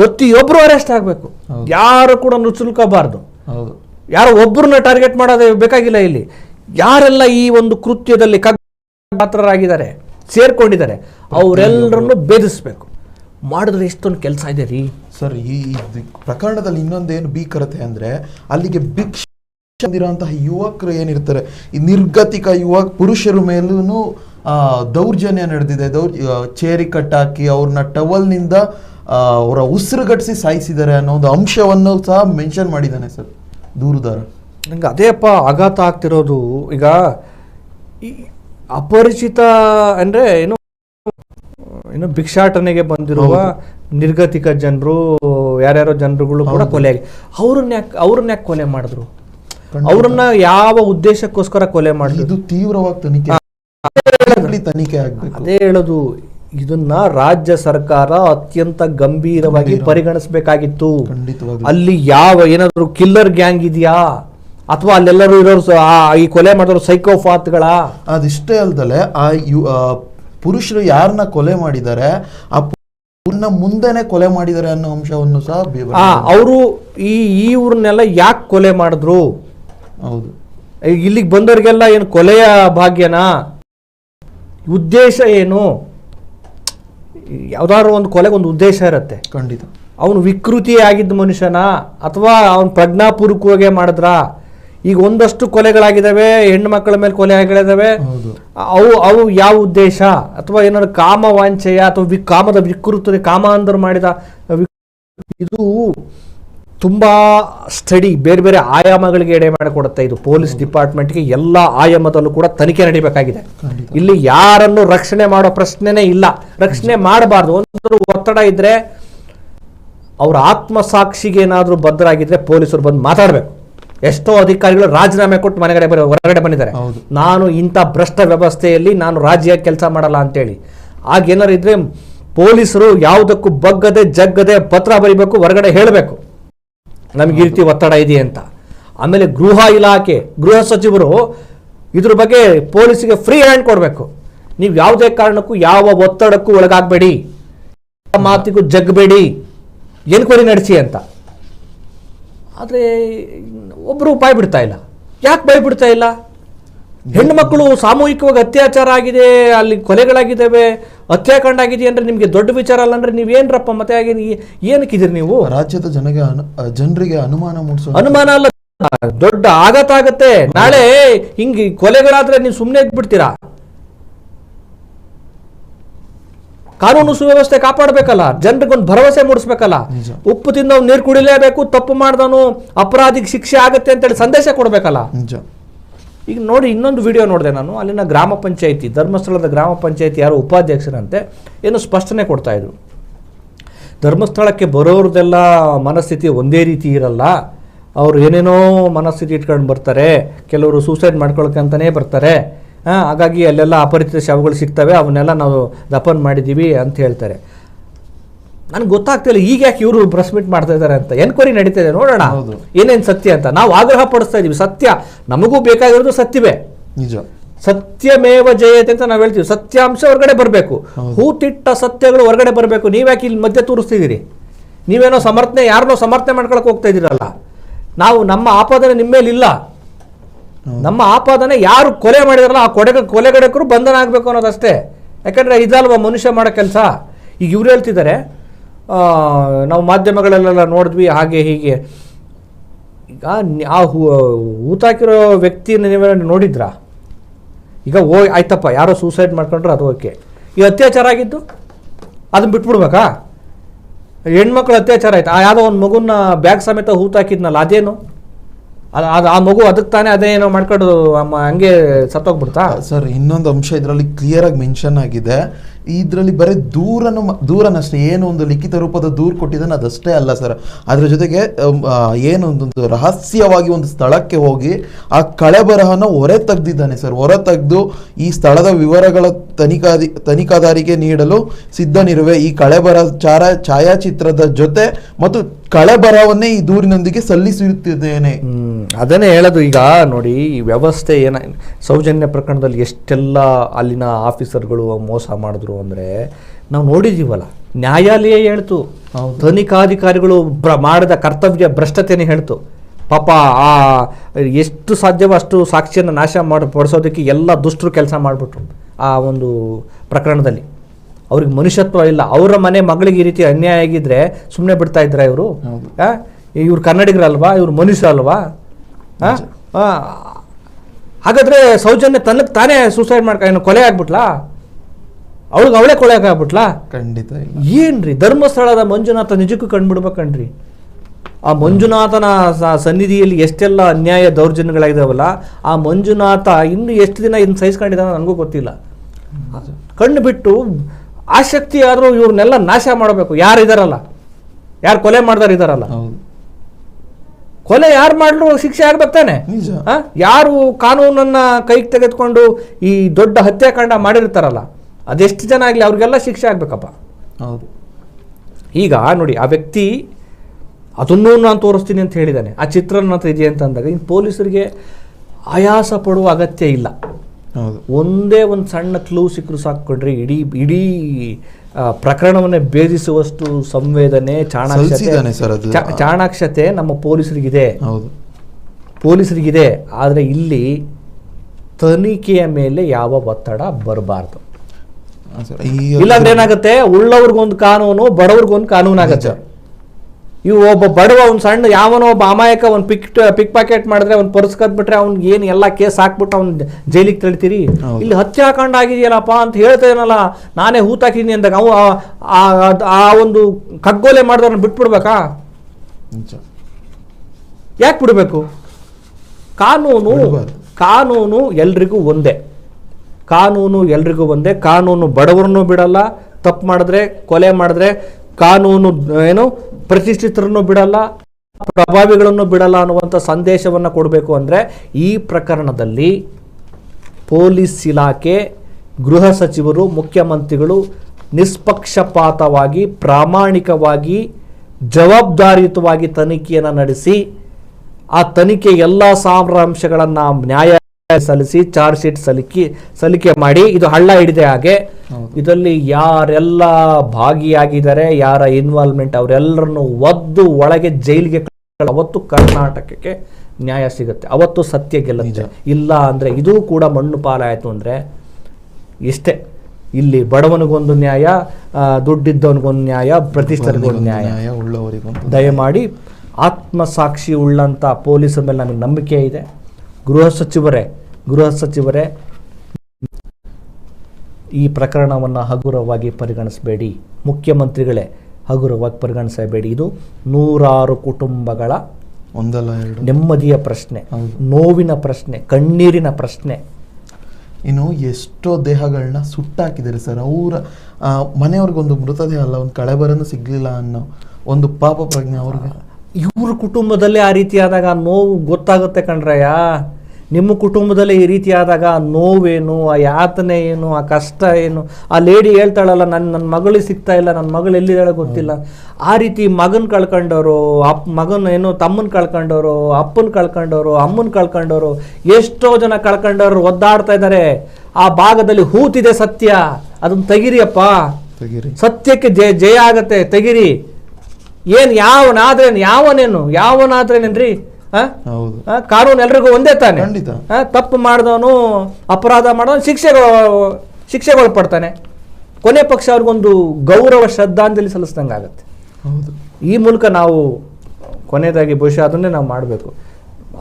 Speaker 2: ಪ್ರತಿಯೊಬ್ಬರು ಅರೆಸ್ಟ್ ಆಗಬೇಕು. ಯಾರು ಕೂಡ ನುಚ್ಚುಲ್ಕೋಬಾರ್ದು. ಯಾರು ಒಬ್ಬರನ್ನ ಟಾರ್ಗೆಟ್ ಮಾಡೋದೇ ಬೇಕಾಗಿಲ್ಲ ಇಲ್ಲಿ. ಯಾರೆಲ್ಲ ಈ ಒಂದು ಕೃತ್ಯದಲ್ಲಿ ಕಗ್ ಪಾತ್ರರಾಗಿದ್ದಾರೆ ಸೇರ್ಕೊಂಡಿದ್ದಾರೆ ಅವರೆಲ್ಲರನ್ನು ಭೇದಿಸ್ಬೇಕು. ಮಾಡಿದ್ರೆ ಎಷ್ಟೊಂದು ಕೆಲಸ ಇದೆ ರೀ.
Speaker 1: ಸರ್ ಈ ಪ್ರಕರಣದಲ್ಲಿ ಇನ್ನೊಂದೇನು ಭೀಕರತೆ ಅಂದ್ರೆ ಅಲ್ಲಿಗೆ ಭಿಕ್ಷೆ ಹೊಂದಿರುವಂತಹ ಯುವಕರು ಏನಿರ್ತಾರೆ ಈ ನಿರ್ಗತಿಕ ಯುವಕ ಪುರುಷರ ಮೇಲೂ ದೌರ್ಜನ್ಯ ನಡೆದಿದೆ. ದೌರ್ ಚೇರಿ ಕಟ್ಟಾಕಿ ಅವ್ರನ್ನ ಟವಲ್ನಿಂದ ಅವರ ಉಸಿರುಗಟ್ಟಿಸಿ ಸಾಯಿಸಿದ್ದಾರೆ ಅನ್ನೋ ಒಂದು ಅಂಶವನ್ನು ಸಹ ಮೆನ್ಷನ್ ಮಾಡಿದ್ದಾನೆ ಸರ್ ದೂರುದಾರ.
Speaker 2: ನಂಗೆ ಅದೇಪ್ಪ ಆಘಾತ ಆಗ್ತಿರೋದು. ಈಗ ಈ ಅಪರಿಚಿತ ಅಂದ್ರೆ ಏನು ಏನು ಭಿಕ್ಷಾಟನೆಗೆ ಬಂದಿರುವ ನಿರ್ಗತಿಕ ಜನರು ಯಾರ್ಯಾರೋ ಜನರುಗಳು ಕೂಡ ಕೊಲೆ ಆಗಿ ಅವ್ರನ್ನ ಯಾಕೆ ಅವ್ರನ್ನ ಯಾಕೆ ಕೊಲೆ ಮಾಡಿದ್ರು? ಅವ್ರನ್ನ ಯಾವ ಉದ್ದೇಶಕ್ಕೋಸ್ಕರ ಕೊಲೆ ಮಾಡಿದ್ರು
Speaker 1: ಇದು ತೀವ್ರವಾಗಿ ತನಿಖೆ ತನಿಖೆ ಆಗ್ಬೇಕು.
Speaker 2: ಅದೇ ಹೇಳೋದು ಇದನ್ನ ರಾಜ್ಯ ಸರ್ಕಾರ ಅತ್ಯಂತ ಗಂಭೀರವಾಗಿ ಪರಿಗಣಿಸಬೇಕಾಗಿತ್ತು. ಅಲ್ಲಿ ಯಾವ ಏನಾದ್ರು ಕಿಲ್ಲರ್ ಗ್ಯಾಂಗ್ ಇದೆಯಾ? ಅಥವಾ ಅಲ್ಲೆಲ್ಲರೂ ಇರೋರು ಈ ಕೊಲೆ ಮಾಡಿದ್ರು ಸೈಕೋಫಾತ್ಗಳ
Speaker 1: ಅದಿಷ್ಟೇ ಅಲ್ದಲೆ ಆ ಪುರುಷರು ಯಾರನ್ನ ಕೊಲೆ ಮಾಡಿದ್ದಾರೆ ಆ ಪುರುಷ ಮುಂದೆನೆ ಕೊಲೆ ಮಾಡಿದ್ದಾರೆ ಅನ್ನೋ ಅಂಶವನ್ನು ಸಹ
Speaker 2: ಅವರು ಈ ಇವ್ರನ್ನೆಲ್ಲ ಊರನ್ನೆಲ್ಲ ಯಾಕೆ ಕೊಲೆ ಮಾಡಿದ್ರು?
Speaker 1: ಹೌದು.
Speaker 2: ಇಲ್ಲಿಗೆ ಬಂದವರಿಗೆಲ್ಲ ಏನು ಕೊಲೆಯ ಭಾಗ್ಯನಾ? ಉದ್ದೇಶ ಏನು? ಯಾವ್ದಾದ್ರು ಒಂದು ಕೊಲೆಗೆ ಒಂದು ಉದ್ದೇಶ ಇರುತ್ತೆ.
Speaker 1: ಖಂಡಿತ.
Speaker 2: ಅವನು ವಿಕೃತಿ ಆಗಿದ್ದ ಮನುಷ್ಯನ? ಅಥವಾ ಅವನು ಪ್ರಜ್ಞಾಪೂರ್ವಕವಾಗಿ ಮಾಡಿದ್ರ? ಈಗ ಒಂದಷ್ಟು ಕೊಲೆಗಳಾಗಿದ್ದಾವೆ ಹೆಣ್ಣು ಮಕ್ಕಳ ಮೇಲೆ ಕೊಲೆ ಆಗಿದ್ದಾವೆ ಅವು ಅವು ಯಾವ ಉದ್ದೇಶ? ಅಥವಾ ಏನಾದ್ರು ಕಾಮ ವಾಂಚೆಯ ಅಥವಾ ವಿ ಕಾಮದ ವಿಕೃತದ ಕಾಮ ಅಂದರು ಮಾಡಿದ ಇದು ತುಂಬಾ ಸ್ಟಡಿ ಬೇರೆ ಬೇರೆ ಆಯಾಮಗಳಿಗೆ ಎಡೆ ಮಾಡಿಕೊಡುತ್ತೆ ಇದು ಪೊಲೀಸ್ ಡಿಪಾರ್ಟ್ಮೆಂಟ್ಗೆ. ಎಲ್ಲ ಆಯಾಮದಲ್ಲೂ ಕೂಡ ತನಿಖೆ ನಡೀಬೇಕಾಗಿದೆ. ಇಲ್ಲಿ ಯಾರನ್ನು ರಕ್ಷಣೆ ಮಾಡೋ ಪ್ರಶ್ನೆನೇ ಇಲ್ಲ. ರಕ್ಷಣೆ ಮಾಡಬಾರ್ದು. ಒಂದು ಒತ್ತಡ ಇದ್ರೆ ಅವ್ರ ಆತ್ಮಸಾಕ್ಷಿಗೆ ಏನಾದರೂ ಬದ್ಧರಾಗಿದ್ರೆ ಪೊಲೀಸರು ಬಂದು ಮಾತಾಡಬೇಕು. ಎಷ್ಟೋ ಅಧಿಕಾರಿಗಳು ರಾಜೀನಾಮೆ ಕೊಟ್ಟು ಮನೆಗಡೆ ಬರ ಹೊರಗಡೆ ಬಂದಿದ್ದಾರೆ. ನಾನು ಇಂಥ ಭ್ರಷ್ಟ ವ್ಯವಸ್ಥೆಯಲ್ಲಿ ನಾನು ರಾಜ್ಯ ಕೆಲಸ ಮಾಡಲ್ಲ ಅಂತೇಳಿ. ಆಗ ಏನಾರು ಇದ್ರೆ ಪೊಲೀಸರು ಯಾವುದಕ್ಕೂ ಬಗ್ಗದೆ ಜಗ್ಗದೆ ಪತ್ರ ಬರಿಬೇಕು ಹೊರಗಡೆ ಹೇಳಬೇಕು. ನಮ್ಗೆ ಈ ರೀತಿ ಒತ್ತಡ ಇದೆ ಅಂತ. ಆಮೇಲೆ ಗೃಹ ಇಲಾಖೆ, ಗೃಹ ಸಚಿವರು ಇದ್ರ ಬಗ್ಗೆ ಪೊಲೀಸಿಗೆ ಫ್ರೀ ಹ್ಯಾಂಡ್ ಕೊಡಬೇಕು. ನೀವು ಯಾವುದೇ ಕಾರಣಕ್ಕೂ ಯಾವ ಒತ್ತಡಕ್ಕೂ ಒಳಗಾಗಬೇಡಿ. ಮಾತಿಗೂ ಜಗ್ಬೇಡಿ. ಎನ್ಕ್ವೈರಿ ನಡೆಸಿ ಅಂತ. ಆದರೆ ಒಬ್ಬರು ಬಾಯ್ ಬಿಡ್ತಾ ಇಲ್ಲ. ಯಾಕೆ ಬಾಯ್ ಬಿಡ್ತಾ ಇಲ್ಲ? ಹೆಣ್ಣು ಮಕ್ಕಳು ಸಾಮೂಹಿಕವಾಗಿ ಅತ್ಯಾಚಾರ ಆಗಿದೆ ಅಲ್ಲಿ ಕೊಲೆಗಳಾಗಿದ್ದಾವೆ ಹತ್ಯಾಕಾಂಡ ಆಗಿದೆ ಅಂದ್ರೆ ನಿಮಗೆ ದೊಡ್ಡ ವಿಚಾರ ಅಲ್ಲ ಅಂದ್ರೆ ನೀವೇನ್ರಪ್ಪ ಮತ್ತೆ ಹಾಗೆ ನೀ- ಏನಕ್ಕಿದ್ದೀರಿ ನೀವು?
Speaker 1: ರಾಜ್ಯದ ಜನಗೆ ಜನರಿಗೆ ಅನುಮಾನ ಮೂಡಿಸೋ
Speaker 2: ಅನುಮಾನ ಅಲ್ಲ. ದೊಡ್ಡ ಆಘಾತ ಆಗತ್ತೆ. ನಾಳೆ ಹಿಂಗೆ ಕೊಲೆಗಳಾದ್ರೆ ನೀವು ಸುಮ್ಮನೆ ಇದ್ಬಿಡ್ತೀರಾ? ಕಾನೂನು ಸುವ್ಯವಸ್ಥೆ ಕಾಪಾಡಬೇಕಲ್ಲ ಜನರಿಗೊಂದು ಭರವಸೆ ಮೂಡಿಸ್ಬೇಕಲ್ಲ. ಉಪ್ಪು ತಿಂದವ್ ನೀರು ಕುಡಿಲೇಬೇಕು ತಪ್ಪು ಮಾಡ್ದವನು ಅಪರಾಧಿಗೆ ಶಿಕ್ಷೆ ಆಗುತ್ತೆ ಅಂತೇಳಿ ಸಂದೇಶ ಕೊಡಬೇಕಲ್ಲ.
Speaker 1: ನಿಜ.
Speaker 2: ಈಗ ನೋಡಿ, ಇನ್ನೊಂದು ವಿಡಿಯೋ ನೋಡಿದೆ ನಾನು. ಅಲ್ಲಿನ ಗ್ರಾಮ ಪಂಚಾಯಿತಿ, ಧರ್ಮಸ್ಥಳದ ಗ್ರಾಮ ಪಂಚಾಯಿತಿ ಯಾರು ಉಪಾಧ್ಯಕ್ಷರಂತೆ ಏನು ಸ್ಪಷ್ಟನೆ ಕೊಡ್ತಾ ಇದ್ರು. ಧರ್ಮಸ್ಥಳಕ್ಕೆ ಬರೋರ್ದೆಲ್ಲ ಮನಸ್ಥಿತಿ ಒಂದೇ ರೀತಿ ಇರಲ್ಲ. ಅವರು ಏನೇನೋ ಮನಸ್ಥಿತಿ ಇಟ್ಕೊಂಡು ಬರ್ತಾರೆ. ಕೆಲವರು ಸೂಸೈಡ್ ಮಾಡ್ಕೊಳಕ್ಕಂತಲೇ ಬರ್ತಾರೆ. ಹಾಗಾಗಿ ಅಲ್ಲೆಲ್ಲ ಅಪರಿಚಿತ ಶವಗಳು ಸಿಗ್ತವೆ. ಅವನ್ನೆಲ್ಲ ನಾವು ದಪನ್ ಮಾಡಿದ್ದೀವಿ ಅಂತ ಹೇಳ್ತಾರೆ. ನನಗೆ ಗೊತ್ತಾಗ್ತಿಲ್ಲ ಈಗ ಯಾಕೆ ಇವರು ಪ್ರೆಸ್ ಮೀಟ್ ಮಾಡ್ತಾ ಇದ್ದಾರೆ ಅಂತ. ಎನ್ಕ್ವೈರಿ ನಡೀತಾ ಇದೆ ನೋಡೋಣ. ಏನೇನು ಸತ್ಯ ಅಂತ. ನಾವು ಆಗ್ರಹ ಪಡಿಸ್ತಾ ಇದೀವಿ. ಸತ್ಯ ನಮಗೂ ಬೇಕಾಗಿರೋದು ಸತ್ಯವೇ.
Speaker 1: ನಿಜ.
Speaker 2: ಸತ್ಯಮೇವ ಜಯತೆ ಅಂತ ನಾವು ಹೇಳ್ತೀವಿ. ಸತ್ಯಾಂಶ ಹೊರಗಡೆ ಬರಬೇಕು.
Speaker 1: ಹೂ
Speaker 2: ಹೂತಿಟ್ಟ ಸತ್ಯಗಳು ಹೊರಗಡೆ ಬರಬೇಕು. ನೀವ್ಯಾಕೆ ಇಲ್ಲಿ ಮಧ್ಯೆ ತೋರಿಸ್ತಿದ್ದೀರಿ? ನೀವೇನೋ ಸಮರ್ಥನೆ ಯಾರನ್ನೋ ಸಮರ್ಥನೆ ಮಾಡ್ಕೊಳಕ್ ಹೋಗ್ತಾ ಇದ್ದೀರಲ್ಲ. ನಾವು ನಮ್ಮ ಆಪಾದನೆ ನಿಮ್ಮ ಮೇಲೆ ಇಲ್ಲ. ನಮ್ಮ ಆಪಾದನೆ ಯಾರು ಕೊಲೆ ಮಾಡಿದಾರಲ್ಲ ಆ ಕೊಡಗ ಕೊಲೆಗಡೆಕರು ಬಂಧನ ಆಗಬೇಕು ಅನ್ನೋದಷ್ಟೇ. ಯಾಕಂದ್ರೆ ಇದಲ್ವ ಮನುಷ್ಯ ಮಾಡೋ ಕೆಲಸ? ಈಗ ಇವ್ರು ಹೇಳ್ತಿದ್ದಾರೆ ನಾವು ಮಾಧ್ಯಮಗಳಲ್ಲೆಲ್ಲ ನೋಡಿದ್ವಿ, ಹಾಗೆ ಹೀಗೆ. ಈಗ ಆ ಹೂತಾಕಿರೋ ವ್ಯಕ್ತಿಯನ್ನು ನೀವೇ ನೋಡಿದ್ರಾ? ಈಗ ಓ ಆಯ್ತಪ್ಪ, ಯಾರೋ ಸೂಸೈಡ್ ಮಾಡ್ಕೊಂಡ್ರೆ ಅದು ಓಕೆ. ಈ ಅತ್ಯಾಚಾರ ಆಗಿದ್ದು? ಅದನ್ನ ಬಿಟ್ಬಿಡ್ಬೇಕಾ? ಹೆಣ್ಮಕ್ಳು ಅತ್ಯಾಚಾರ ಆಯ್ತು? ಆ, ಯಾವುದೋ ಒಂದು ಮಗುನ ಬ್ಯಾಗ್ ಸಮೇತ ಹೂತಾಕಿದ್ನಲ್ಲ, ಅದೇನು? ಅದು ಅದು, ಆ ಮಗು ಅದಕ್ಕೆ ತಾನೇ ಅದೇನೋ ಮಾಡ್ಕೊಂಡು ಅಮ್ಮ ಹಂಗೆ ಸತ್ತೋಗ್ಬಿಡ್ತಾ?
Speaker 1: ಸರ್, ಇನ್ನೊಂದು ಅಂಶ ಇದರಲ್ಲಿ ಕ್ಲಿಯರ್ ಆಗಿ ಮೆನ್ಷನ್ ಆಗಿದೆ. ಇದರಲ್ಲಿ ಬರೀ ದೂರನು ದೂರನಷ್ಟೇ, ಏನು ಒಂದು ಲಿಖಿತ ರೂಪದ ದೂರು ಕೊಟ್ಟಿದ್ದಾನೆ ಅದಷ್ಟೇ ಅಲ್ಲ ಸರ್. ಅದರ ಜೊತೆಗೆ ಏನೊಂದೊಂದು ರಹಸ್ಯವಾಗಿ ಒಂದು ಸ್ಥಳಕ್ಕೆ ಹೋಗಿ ಆ ಕಳೆಬರಹನ ಹೊರೆ ತೆಗೆದಿದ್ದಾನೆ ಸರ್. ಹೊರ ತೆಗೆದು ಈ ಸ್ಥಳದ ವಿವರಗಳ ತನಿಖಾಧಿ ತನಿಖಾದಾರಿಗೆ ನೀಡಲು ಸಿದ್ಧನಿರುವೆ. ಈ ಕಳೆಬರ ಚಾರ, ಛಾಯಾಚಿತ್ರದ ಜೊತೆ ಮತ್ತು ಕಳೆಬರವನ್ನೇ ಈ ದೂರಿನೊಂದಿಗೆ ಸಲ್ಲಿಸುತ್ತಿದ್ದೇನೆ
Speaker 2: ಅದನ್ನೇ ಹೇಳೋದು. ಈಗ ನೋಡಿ, ಈ ವ್ಯವಸ್ಥೆ ಏನ, ಸೌಜನ್ಯ ಪ್ರಕರಣದಲ್ಲಿ ಎಷ್ಟೆಲ್ಲ ಅಲ್ಲಿನ ಆಫೀಸರ್ಗಳು ಮೋಸ ಮಾಡಿದ್ರು ಅಂದರೆ ನಾವು ನೋಡಿದ್ದೀವಲ್ಲ ನ್ಯಾಯಾಲಯ ಹೇಳ್ತು. ತನಿಖಾಧಿಕಾರಿಗಳು ಬ್ರ ಮಾಡಿದ ಕರ್ತವ್ಯ ಭ್ರಷ್ಟತೆಯೇ ಹೇಳ್ತು. ಪಾಪ ಆ ಎಷ್ಟು ಸಾಧ್ಯವೋ ಅಷ್ಟು ಸಾಕ್ಷಿಯನ್ನು ನಾಶ ಮಾಡಿ ಪಡಿಸೋದಕ್ಕೆ ಎಲ್ಲ ದುಷ್ಟರು ಕೆಲಸ ಮಾಡಿಬಿಟ್ರು ಆ ಒಂದು ಪ್ರಕರಣದಲ್ಲಿ. ಅವ್ರಿಗೆ ಮನುಷ್ಯತ್ವ ಇಲ್ಲ. ಅವರ ಮನೆ ಮಗಳಿಗೆ ಈ ರೀತಿ ಅನ್ಯಾಯ ಆಗಿದ್ರೆ ಸುಮ್ಮನೆ ಬಿಡ್ತಾ ಇದ್ರ ಇವರು. ಇವ್ರು ಕನ್ನಡಿಗರಲ್ವಾ? ಇವ್ರು ಮನುಷ್ಯ ಅಲ್ವಾ? ಹಾಗಾದ್ರೆ ಸೌಜನ್ಯ ತನಗೆ ತಾನೇ ಸೂಸೈಡ್ ಮಾಡ್ಕ ಏನು ಕೊಲೆ ಆಗ್ಬಿಟ್ಲಾ? ಅವಳಿಗೆ ಅವಳೇ ಕೊಳೆಯಕ್ಕೆ ಆಗ್ಬಿಟ್ಲಾ?
Speaker 1: ಖಂಡಿತ
Speaker 2: ಏನ್ರಿ? ಧರ್ಮಸ್ಥಳದ ಮಂಜುನಾಥ ನಿಜಕ್ಕೂ ಕಂಡ್ಬಿಡ್ಬೇಕನ್ರಿ. ಆ ಮಂಜುನಾಥನ ಸನ್ನಿಧಿಯಲ್ಲಿ ಎಷ್ಟೆಲ್ಲ ಅನ್ಯಾಯ ದೌರ್ಜನ್ಯಗಳಾಗಿದಾವಲ್ಲ ಆ ಮಂಜುನಾಥ ಇನ್ನು ಎಷ್ಟು ದಿನ ಇನ್ನು ಸಹಿಸ್ಕೊಂಡಿದ್ದಾನೆ ನನಗೂ ಗೊತ್ತಿಲ್ಲ. ಕಣ್ಣು ಬಿಟ್ಟು ಆಸಕ್ತಿ ಆದರೂ ಇವ್ರನ್ನೆಲ್ಲ ನಾಶ ಮಾಡಬೇಕು. ಯಾರು ಇದಾರಲ್ಲ? ಯಾರು ಕೊಲೆ ಮಾಡ್ದಾರ ಇದಾರಲ್ಲ? ಕೊಲೆ ಯಾರು ಮಾಡಲು ಶಿಕ್ಷೆ ಆಗ್ಬೇಕು ತಾನೆ? ಯಾರು ಕಾನೂನನ್ನ ಕೈಗೆ ತೆಗೆದುಕೊಂಡು ಈ ದೊಡ್ಡ ಹತ್ಯಾಕಾಂಡ ಮಾಡಿರ್ತಾರಲ್ಲ ಅದೆಷ್ಟು ಜನ ಆಗಲಿ ಅವ್ರಿಗೆಲ್ಲ ಶಿಕ್ಷೆ ಆಗಬೇಕಪ್ಪ.
Speaker 1: ಹೌದು.
Speaker 2: ಈಗ ನೋಡಿ ಆ ವ್ಯಕ್ತಿ ಅದನ್ನೂ ನಾನು ತೋರಿಸ್ತೀನಿ ಅಂತ ಹೇಳಿದ್ದಾನೆ ಆ ಚಿತ್ರ ನನ್ನ ಹತ್ರ ಇದೆಯಾ ಅಂತ ಅಂದಾಗ ಇನ್ನು ಪೊಲೀಸರಿಗೆ ಆಯಾಸ ಪಡುವ ಅಗತ್ಯ ಇಲ್ಲ.
Speaker 1: ಹೌದು.
Speaker 2: ಒಂದೇ ಒಂದು ಸಣ್ಣ ಕ್ಲೂ ಸಿಕ್ಕರು ಸಾಕೊಂಡ್ರೆ ಇಡೀ ಇಡೀ ಪ್ರಕರಣವನ್ನೇ ಭೇದಿಸುವಷ್ಟು ಸಂವೇದನೆ ಚಾಣಾಕ್ಷತೆ. ಚಾಣಾಕ್ಷತೆ ನಮ್ಮ ಪೊಲೀಸರಿಗಿದೆ.
Speaker 1: ಹೌದು.
Speaker 2: ಪೊಲೀಸರಿಗಿದೆ ಆದರೆ ಇಲ್ಲಿ ತನಿಖೆಯ ಮೇಲೆ ಯಾವ ಒತ್ತಡ ಬರಬಾರ್ದು. ಇಲ್ಲಾಂದ್ರೆ ಏನಾಗುತ್ತೆ? ಉಳ್ಳವ್ರಿಗೊಂದು ಕಾನೂನು ಬಡವ್ರಿಗೊಂದು ಕಾನೂನು ಆಗುತ್ತೆ ಇವು ಒಬ್ಬ ಬಡವ ಒಂದು ಸಣ್ಣ ಯಾವನೋ ಒಬ್ಬ ಅಮಾಯಕ ಒಂದು ಪಿಕ್ ಪಿಕ್ ಪಾಕೆಟ್ ಮಾಡಿದ್ರೆ ಅವ್ನು ಪರ್ಸ್ ಕದ್ಬಿಟ್ರೆ ಅವ್ನಿಗೆ ಏನು ಎಲ್ಲ ಕೇಸ್ ಹಾಕ್ಬಿಟ್ಟು ಅವ್ನು ಜೈಲಿಗೆ ತಳಿತೀರಿ
Speaker 1: ಇಲ್ಲಿ
Speaker 2: ಇಲ್ಲಿ ಹಾಕೊಂಡು ಆಗಿದೆಯಲ್ಲಪ್ಪ ಅಂತ ಹೇಳ್ತೇನಲ್ಲ ನಾನೇ ಹೂತಾಕಿದ್ದೀನಿ ಅಂದಾಗ ಅವು ಆ ಒಂದು ಕಗ್ಗೋಲೆ ಮಾಡಿದವ್ರನ್ನ ಬಿಟ್ಬಿಡ್ಬೇಕಾ? ಯಾಕೆ ಬಿಡಬೇಕು? ಕಾನೂನು ಕಾನೂನು ಎಲ್ರಿಗೂ ಒಂದೇ. ಕಾನೂನು ಎಲ್ರಿಗೂ ಒಂದೇ, ಕಾನೂನು ಬಡವರನ್ನು ಬಿಡಲ್ಲ, ತಪ್ಪು ಮಾಡಿದ್ರೆ, ಕೊಲೆ ಮಾಡಿದ್ರೆ ಕಾನೂನು, ಏನು, ಪ್ರತಿಷ್ಠಿತರನ್ನು ಬಿಡಲ್ಲ, ಪ್ರಭಾವಿಗಳನ್ನು ಬಿಡಲ್ಲ ಅನ್ನುವಂಥ ಸಂದೇಶವನ್ನು ಕೊಡಬೇಕು ಅಂದರೆ ಈ ಪ್ರಕರಣದಲ್ಲಿ ಪೊಲೀಸ್ ಇಲಾಖೆ, ಗೃಹ ಸಚಿವರು, ಮುಖ್ಯಮಂತ್ರಿಗಳು ನಿಷ್ಪಕ್ಷಪಾತವಾಗಿ, ಪ್ರಾಮಾಣಿಕವಾಗಿ, ಜವಾಬ್ದಾರಿಯುತವಾಗಿ ತನಿಖೆಯನ್ನು ನಡೆಸಿ, ಆ ತನಿಖೆ ಎಲ್ಲ ಸಾರಾಂಶಗಳನ್ನು ನ್ಯಾಯ ಸಲ್ಲಿಸಿ ಚಾರ್ಜ್ ಶೀಟ್ ಸಲ್ಲಿಕೆ ಸಲ್ಲಿಕೆ ಮಾಡಿ ಇದು ಹಳ್ಳ ಹಿಡಿದೆ ಹಾಗೆ. ಇದರಲ್ಲಿ ಯಾರೆಲ್ಲ ಭಾಗಿಯಾಗಿದ್ದಾರೆ ಯಾರ ಇನ್ವಾಲ್ವ್ಮೆಂಟ್ ಅವರೆಲ್ಲರನ್ನು ಒದ್ದು ಒಳಗೆ ಜೈಲಿಗೆ ಅವತ್ತು ಕರ್ನಾಟಕಕ್ಕೆ ನ್ಯಾಯ ಸಿಗುತ್ತೆ. ಅವತ್ತು ಸತ್ಯ ಗೆಲ್ಲುತ್ತೆ. ಇಲ್ಲ ಅಂದ್ರೆ ಇದು ಕೂಡ ಮಣ್ಣು ಪಾಲಾಯಿತು ಅಂದ್ರೆ ಇಷ್ಟೇ ಇಲ್ಲಿ ಬಡವನಿಗೊಂದು ನ್ಯಾಯ ದುಡ್ಡಿದ್ದವನಿಗೊಂದು ನ್ಯಾಯ ಪ್ರತಿಷ್ಠರಿಗೊಂದು ನ್ಯಾಯ. ದಯಮಾಡಿ ಆತ್ಮಸಾಕ್ಷಿ ಉಳ್ಳಂಥ ಪೊಲೀಸರ ಮೇಲೆ ನಮಗೆ ನಂಬಿಕೆ ಇದೆ. ಗೃಹ ಸಚಿವರೇ ಗೃಹ ಸಚಿವರೇ ಈ ಪ್ರಕರಣವನ್ನು ಹಗುರವಾಗಿ ಪರಿಗಣಿಸಬೇಡಿ. ಮುಖ್ಯಮಂತ್ರಿಗಳೇ ಹಗುರವಾಗಿ ಪರಿಗಣಿಸಬೇಡಿ. ಇದು ನೂರಾರು ಕುಟುಂಬಗಳ
Speaker 1: ಒಂದಲ್ಲ ಎರಡು?
Speaker 2: ನೆಮ್ಮದಿಯ ಪ್ರಶ್ನೆ ನೋವಿನ ಪ್ರಶ್ನೆ ಕಣ್ಣೀರಿನ ಪ್ರಶ್ನೆ.
Speaker 1: ಇನ್ನು ಎಷ್ಟೋ ದೇಹಗಳನ್ನ ಸುಟ್ಟಾಕಿದ್ದಾರೆ ಸರ್. ಅವರ ಮನೆಯವ್ರಿಗೊಂದು ಮೃತದೇಹ ಅಲ್ಲ ಒಂದು ಕಳೆಬರನ್ನು ಸಿಗಲಿಲ್ಲ ಅನ್ನೋ ಒಂದು ಪಾಪ ಪ್ರಜ್ಞೆ ಅವ್ರಿಗೆ.
Speaker 2: ಇವ್ರ ಕುಟುಂಬದಲ್ಲೇ ಆ ರೀತಿ ಆದಾಗ ಆ ನೋವು ಗೊತ್ತಾಗುತ್ತೆ ಕಣ್ರಯ್ಯ. ನಿಮ್ಮ ಕುಟುಂಬದಲ್ಲಿ ಈ ರೀತಿ ಆದಾಗ ಆ ನೋವೇನು ಆ ಯಾತನೆ ಏನು ಆ ಕಷ್ಟ ಏನು ಆ ಲೇಡಿ ಹೇಳ್ತಾಳಲ್ಲ ನನ್ನ ನನ್ನ ಮಗಳಿಗೆ ಸಿಗ್ತಾ ಇಲ್ಲ ನನ್ನ ಮಗಳು ಎಲ್ಲಿದ್ದಾಳೆ ಗೊತ್ತಿಲ್ಲ. ಆ ರೀತಿ ಮಗನ ಕಳ್ಕೊಂಡವರು ಅಪ್ ಮಗನ ಏನು ತಮ್ಮನ ಕಳ್ಕೊಂಡವರು ಅಪ್ಪನ ಕಳ್ಕೊಂಡವರು ಅಮ್ಮನ ಕಳ್ಕೊಂಡವರು ಎಷ್ಟೋ ಜನ ಕಳ್ಕೊಂಡವರು ಒದ್ದಾಡ್ತಾ ಇದ್ದಾರೆ. ಆ ಭಾಗದಲ್ಲಿ ಹೂತಿದೆ ಸತ್ಯ. ಅದನ್ನ ತೆಗಿರಿಯಪ್ಪ.
Speaker 1: ತೆಗಿರಿ.
Speaker 2: ಸತ್ಯಕ್ಕೆ ಜಯ ಜಯ ಆಗತ್ತೆ. ತೆಗಿರಿ. ಏನ್ ಯಾವನಾದ್ರೇನು ಯಾವನೇನು ಯಾವನಾದ್ರೇನೇನ್ರಿ? ಕಾನೂನು ಎಲ್ರಿಗೂ ಒಂದೇ ತಾನೆ? ತಪ್ಪು ಮಾಡಿದವನು ಅಪರಾಧ ಮಾಡೋನು ಶಿಕ್ಷೆಗಳು ಶಿಕ್ಷೆಗೊಳಪಡ್ತಾನೆ. ಕೊನೆ ಪಕ್ಷ ಅವ್ರಿಗೊಂದು ಗೌರವ ಶ್ರದ್ಧಾಂಜಲಿ ಸಲ್ಲಿಸ್ದಂಗೆ ಆಗುತ್ತೆ.
Speaker 1: ಹೌದು.
Speaker 2: ಈ ಮೂಲಕ ನಾವು ಕೊನೆಯದಾಗಿ ಬಹುಶಃ ಅದನ್ನೇ ನಾವು ಮಾಡಬೇಕು.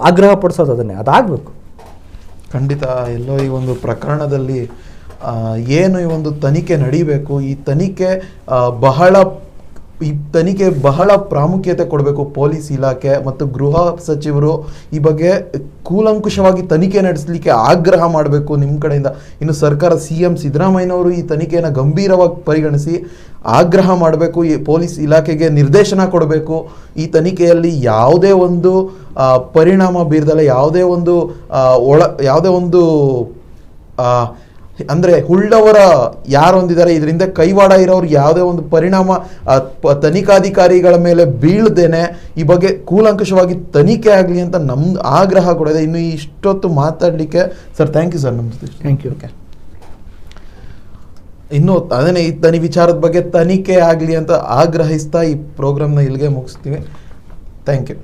Speaker 2: ಆಗ್ರಹ ಪಡಿಸೋದು ಅದನ್ನೇ. ಅದಾಗಬೇಕು.
Speaker 1: ಖಂಡಿತ ಎಲ್ಲೋ ಈ ಒಂದು ಪ್ರಕರಣದಲ್ಲಿ ಏನು ಈ ಒಂದು ತನಿಖೆ ನಡೀಬೇಕು ಈ ತನಿಖೆ ಬಹಳ ಈ ತನಿಖೆ ಬಹಳ ಪ್ರಾಮುಖ್ಯತೆ ಕೊಡಬೇಕು ಪೊಲೀಸ್ ಇಲಾಖೆ ಮತ್ತು ಗೃಹ ಸಚಿವರು ಈ ಬಗ್ಗೆ ಕೂಲಂಕುಷವಾಗಿ ತನಿಖೆ ನಡೆಸಲಿಕ್ಕೆ ಆಗ್ರಹ ಮಾಡಬೇಕು ನಿಮ್ಮ ಕಡೆಯಿಂದ. ಇನ್ನು ಸರ್ಕಾರ ಸಿ ಎಂ ಸಿದ್ದರಾಮಯ್ಯನವರು ಈ ತನಿಖೆಯನ್ನು ಗಂಭೀರವಾಗಿ ಪರಿಗಣಿಸಿ ಆಗ್ರಹ ಮಾಡಬೇಕು, ಈ ಪೊಲೀಸ್ ಇಲಾಖೆಗೆ ನಿರ್ದೇಶನ ಕೊಡಬೇಕು. ಈ ತನಿಖೆಯಲ್ಲಿ ಯಾವುದೇ ಒಂದು ಪರಿಣಾಮ ಬೀರದಲ್ಲ ಯಾವುದೇ ಒಂದು ಒಳ, ಯಾವುದೇ ಒಂದು ಅಂದ್ರೆ ಉಳ್ಳವರ ಯಾರು ಹೊಂದಿದ್ದಾರೆ? ಇದರಿಂದ ಕೈವಾಡ ಇರೋರು ಯಾವುದೇ ಒಂದು ಪರಿಣಾಮ ತನಿಖಾಧಿಕಾರಿಗಳ ಮೇಲೆ ಬೀಳ್ದೇನೆ ಈ ಬಗ್ಗೆ ಕೂಲಂಕಷವಾಗಿ ತನಿಖೆ ಆಗಲಿ ಅಂತ ನಮ್ಮ ಆಗ್ರಹ ಕೂಡ ಇದೆ. ಇನ್ನು ಇಷ್ಟೊತ್ತು ಮಾತಾಡಲಿಕ್ಕೆ ಸರ್ ಥ್ಯಾಂಕ್ ಯು ಸರ್ ನಮ್ಮ ಜೊತೆ
Speaker 2: ಥ್ಯಾಂಕ್ ಯು
Speaker 1: ಇನ್ನು ಅದನ್ನೇ ಈ ತನಿ ವಿಚಾರದ ಬಗ್ಗೆ ತನಿಖೆ ಆಗಲಿ ಅಂತ ಆಗ್ರಹಿಸ್ತಾ ಈ ಪ್ರೋಗ್ರಾಮ್ನ ಇಲ್ಲಿಗೆ ಮುಗಿಸ್ತೀವಿ. Thank you